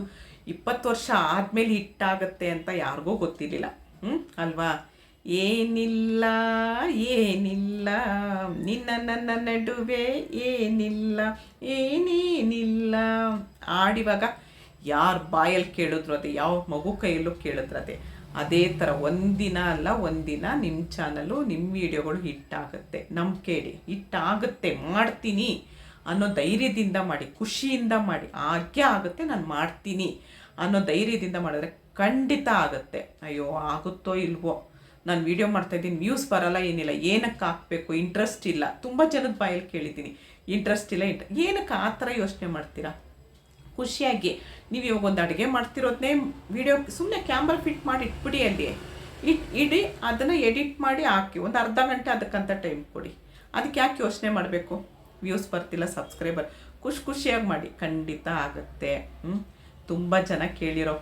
ಇಪ್ಪತ್ತು ವರ್ಷ ಆದಮೇಲೆ ಹಿಟ್ಟಾಗತ್ತೆ ಅಂತ ಯಾರಿಗೂ ಗೊತ್ತಿರಲಿಲ್ಲ. ಹ್ಞೂ ಅಲ್ವಾ? ಏನಿಲ್ಲ ಏನಿಲ್ಲ. ನಿನ್ನ ನನ್ನ ನಡುವೆ ಏನಿಲ್ಲ, ಏನೇನಿಲ್ಲ. ಆಡಿವಾಗ ಯಾರು ಬಾಯಲ್ಲಿ ಕೇಳಿದ್ರು ಅದೇ ಯಾವ ಮಗು ಕೈಯಲ್ಲೂ ಕೇಳಿದ್ರು ಅದೇ ಅದೇ ಥರ ಒಂದಿನ ಅಲ್ಲ, ಒಂದಿನ ನಿಮ್ಮ ಚಾನಲು ನಿಮ್ಮ ವಿಡಿಯೋಗಳು ಹಿಟ್ಟಾಗುತ್ತೆ ನಂಬಿಕೆ ಇಡಿ ಹಿಟ್ಟಾಗುತ್ತೆ ಮಾಡ್ತೀನಿ ಅನ್ನೋ ಧೈರ್ಯದಿಂದ ಮಾಡಿ, ಖುಷಿಯಿಂದ ಮಾಡಿ ಹಾಗೆ ಆಗುತ್ತೆ, ನಾನು ಮಾಡ್ತೀನಿ ಅನ್ನೋ ಧೈರ್ಯದಿಂದ ಮಾಡಿದ್ರೆ ಖಂಡಿತ ಆಗುತ್ತೆ. ಅಯ್ಯೋ, ಆಗುತ್ತೋ ಇಲ್ವೋ? ನಾನು ವಿಡಿಯೋ ಮಾಡ್ತಾ ಇದ್ದೀನಿ ವ್ಯೂಸ್ ಬರಲ್ಲ, ಏನಿಲ್ಲ. ಏನಕ್ಕೆ ಹಾಕಬೇಕು? ಇಂಟ್ರೆಸ್ಟ್ ಇಲ್ಲ. ತುಂಬ ಜನದ ಬಾಯಲ್ಲಿ ಕೇಳಿದ್ದೀನಿ. ಇಂಟ್ರೆಸ್ಟ್ ಇಲ್ಲ ಇಂಟ್ರ ಏನಕ್ಕೆ ಆ ಥರ ಯೋಚನೆ ಮಾಡ್ತೀರಾ? ಖುಷಿಯಾಗಿ. ನೀವು ಇವಾಗ ಒಂದು ಅಡುಗೆ ಮಾಡ್ತಿರೋದನ್ನೇ ವಿಡಿಯೋ ಸುಮ್ಮನೆ ಕ್ಯಾಮ್ರಾ ಫಿಟ್ ಮಾಡಿ ಇಟ್ಬಿಡಿ ಅಲ್ಲಿ. ಇಟ್, ಇಡಿ, ಅದನ್ನು ಎಡಿಟ್ ಮಾಡಿ ಹಾಕಿ. ಒಂದು ಅರ್ಧ ಗಂಟೆ ಅದಕ್ಕಂತ ಟೈಮ್ ಕೊಡಿ. ಅದಕ್ಕೆ ಯಾಕೆ ಯೋಚನೆ ಮಾಡಬೇಕು? ವ್ಯೂಸ್ ಬರ್ತಿಲ್ಲ ಸಬ್ಸ್ಕ್ರೈಬರ್ ಖುಷಿ, ಖುಷಿಯಾಗಿ ಮಾಡಿ. ಖಂಡಿತ ಆಗುತ್ತೆ. ಹ್ಞೂ ತುಂಬ ಜನ ಕೇಳಿರೋ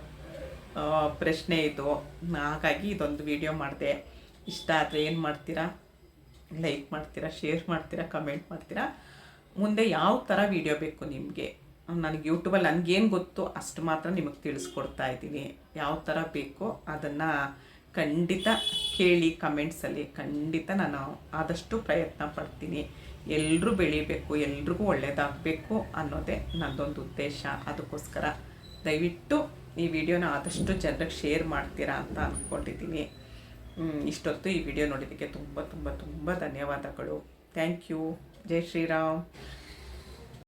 ಪ್ರಶ್ನೆ ಇದು. ಹಾಗಾಗಿ ಇದೊಂದು ವಿಡಿಯೋ ಮಾಡಿದೆ. ಇಷ್ಟ ಆದರೆ ಏನು ಮಾಡ್ತೀರಾ? ಲೈಕ್ ಮಾಡ್ತೀರಾ? ಶೇರ್ ಮಾಡ್ತೀರಾ? ಕಮೆಂಟ್ ಮಾಡ್ತೀರಾ? ಮುಂದೆ ಯಾವ ಥರ ವಿಡಿಯೋ ಬೇಕು ನಿಮಗೆ? ನನಗೆ ಯೂಟ್ಯೂಬಲ್ಲಿ ನನಗೇನು ಗೊತ್ತು ಅಷ್ಟು ಮಾತ್ರ ನಿಮಗೆ ತಿಳಿಸ್ಕೊಡ್ತಾ ಇದ್ದೀನಿ. ಯಾವ ಥರ ಬೇಕೋ ಅದನ್ನು ಖಂಡಿತ ಕೇಳಿ ಕಮೆಂಟ್ಸಲ್ಲಿ ಖಂಡಿತ ನಾನು ಆದಷ್ಟು ಪ್ರಯತ್ನ ಪಡ್ತೀನಿ. ಎಲ್ಲರೂ ಬೆಳಿಬೇಕು, ಎಲ್ರಿಗೂ ಒಳ್ಳೆಯದಾಗಬೇಕು ಅನ್ನೋದೇ ನನ್ನದೊಂದು ಉದ್ದೇಶ. ಅದಕ್ಕೋಸ್ಕರ ದಯವಿಟ್ಟು ಈ ವಿಡಿಯೋನ ಆದಷ್ಟು ಜನರಿಗೆ ಶೇರ್ ಮಾಡ್ತೀರಾ ಅಂತ ಅಂದ್ಕೊಂಡಿದ್ದೀನಿ ಇಷ್ಟೊತ್ತು ಈ ವಿಡಿಯೋ ನೋಡಿದ್ದಕ್ಕೆ ತುಂಬ ತುಂಬ ತುಂಬ ಧನ್ಯವಾದಗಳು. Thank you. ಜೈ ಶ್ರೀರಾಮ್.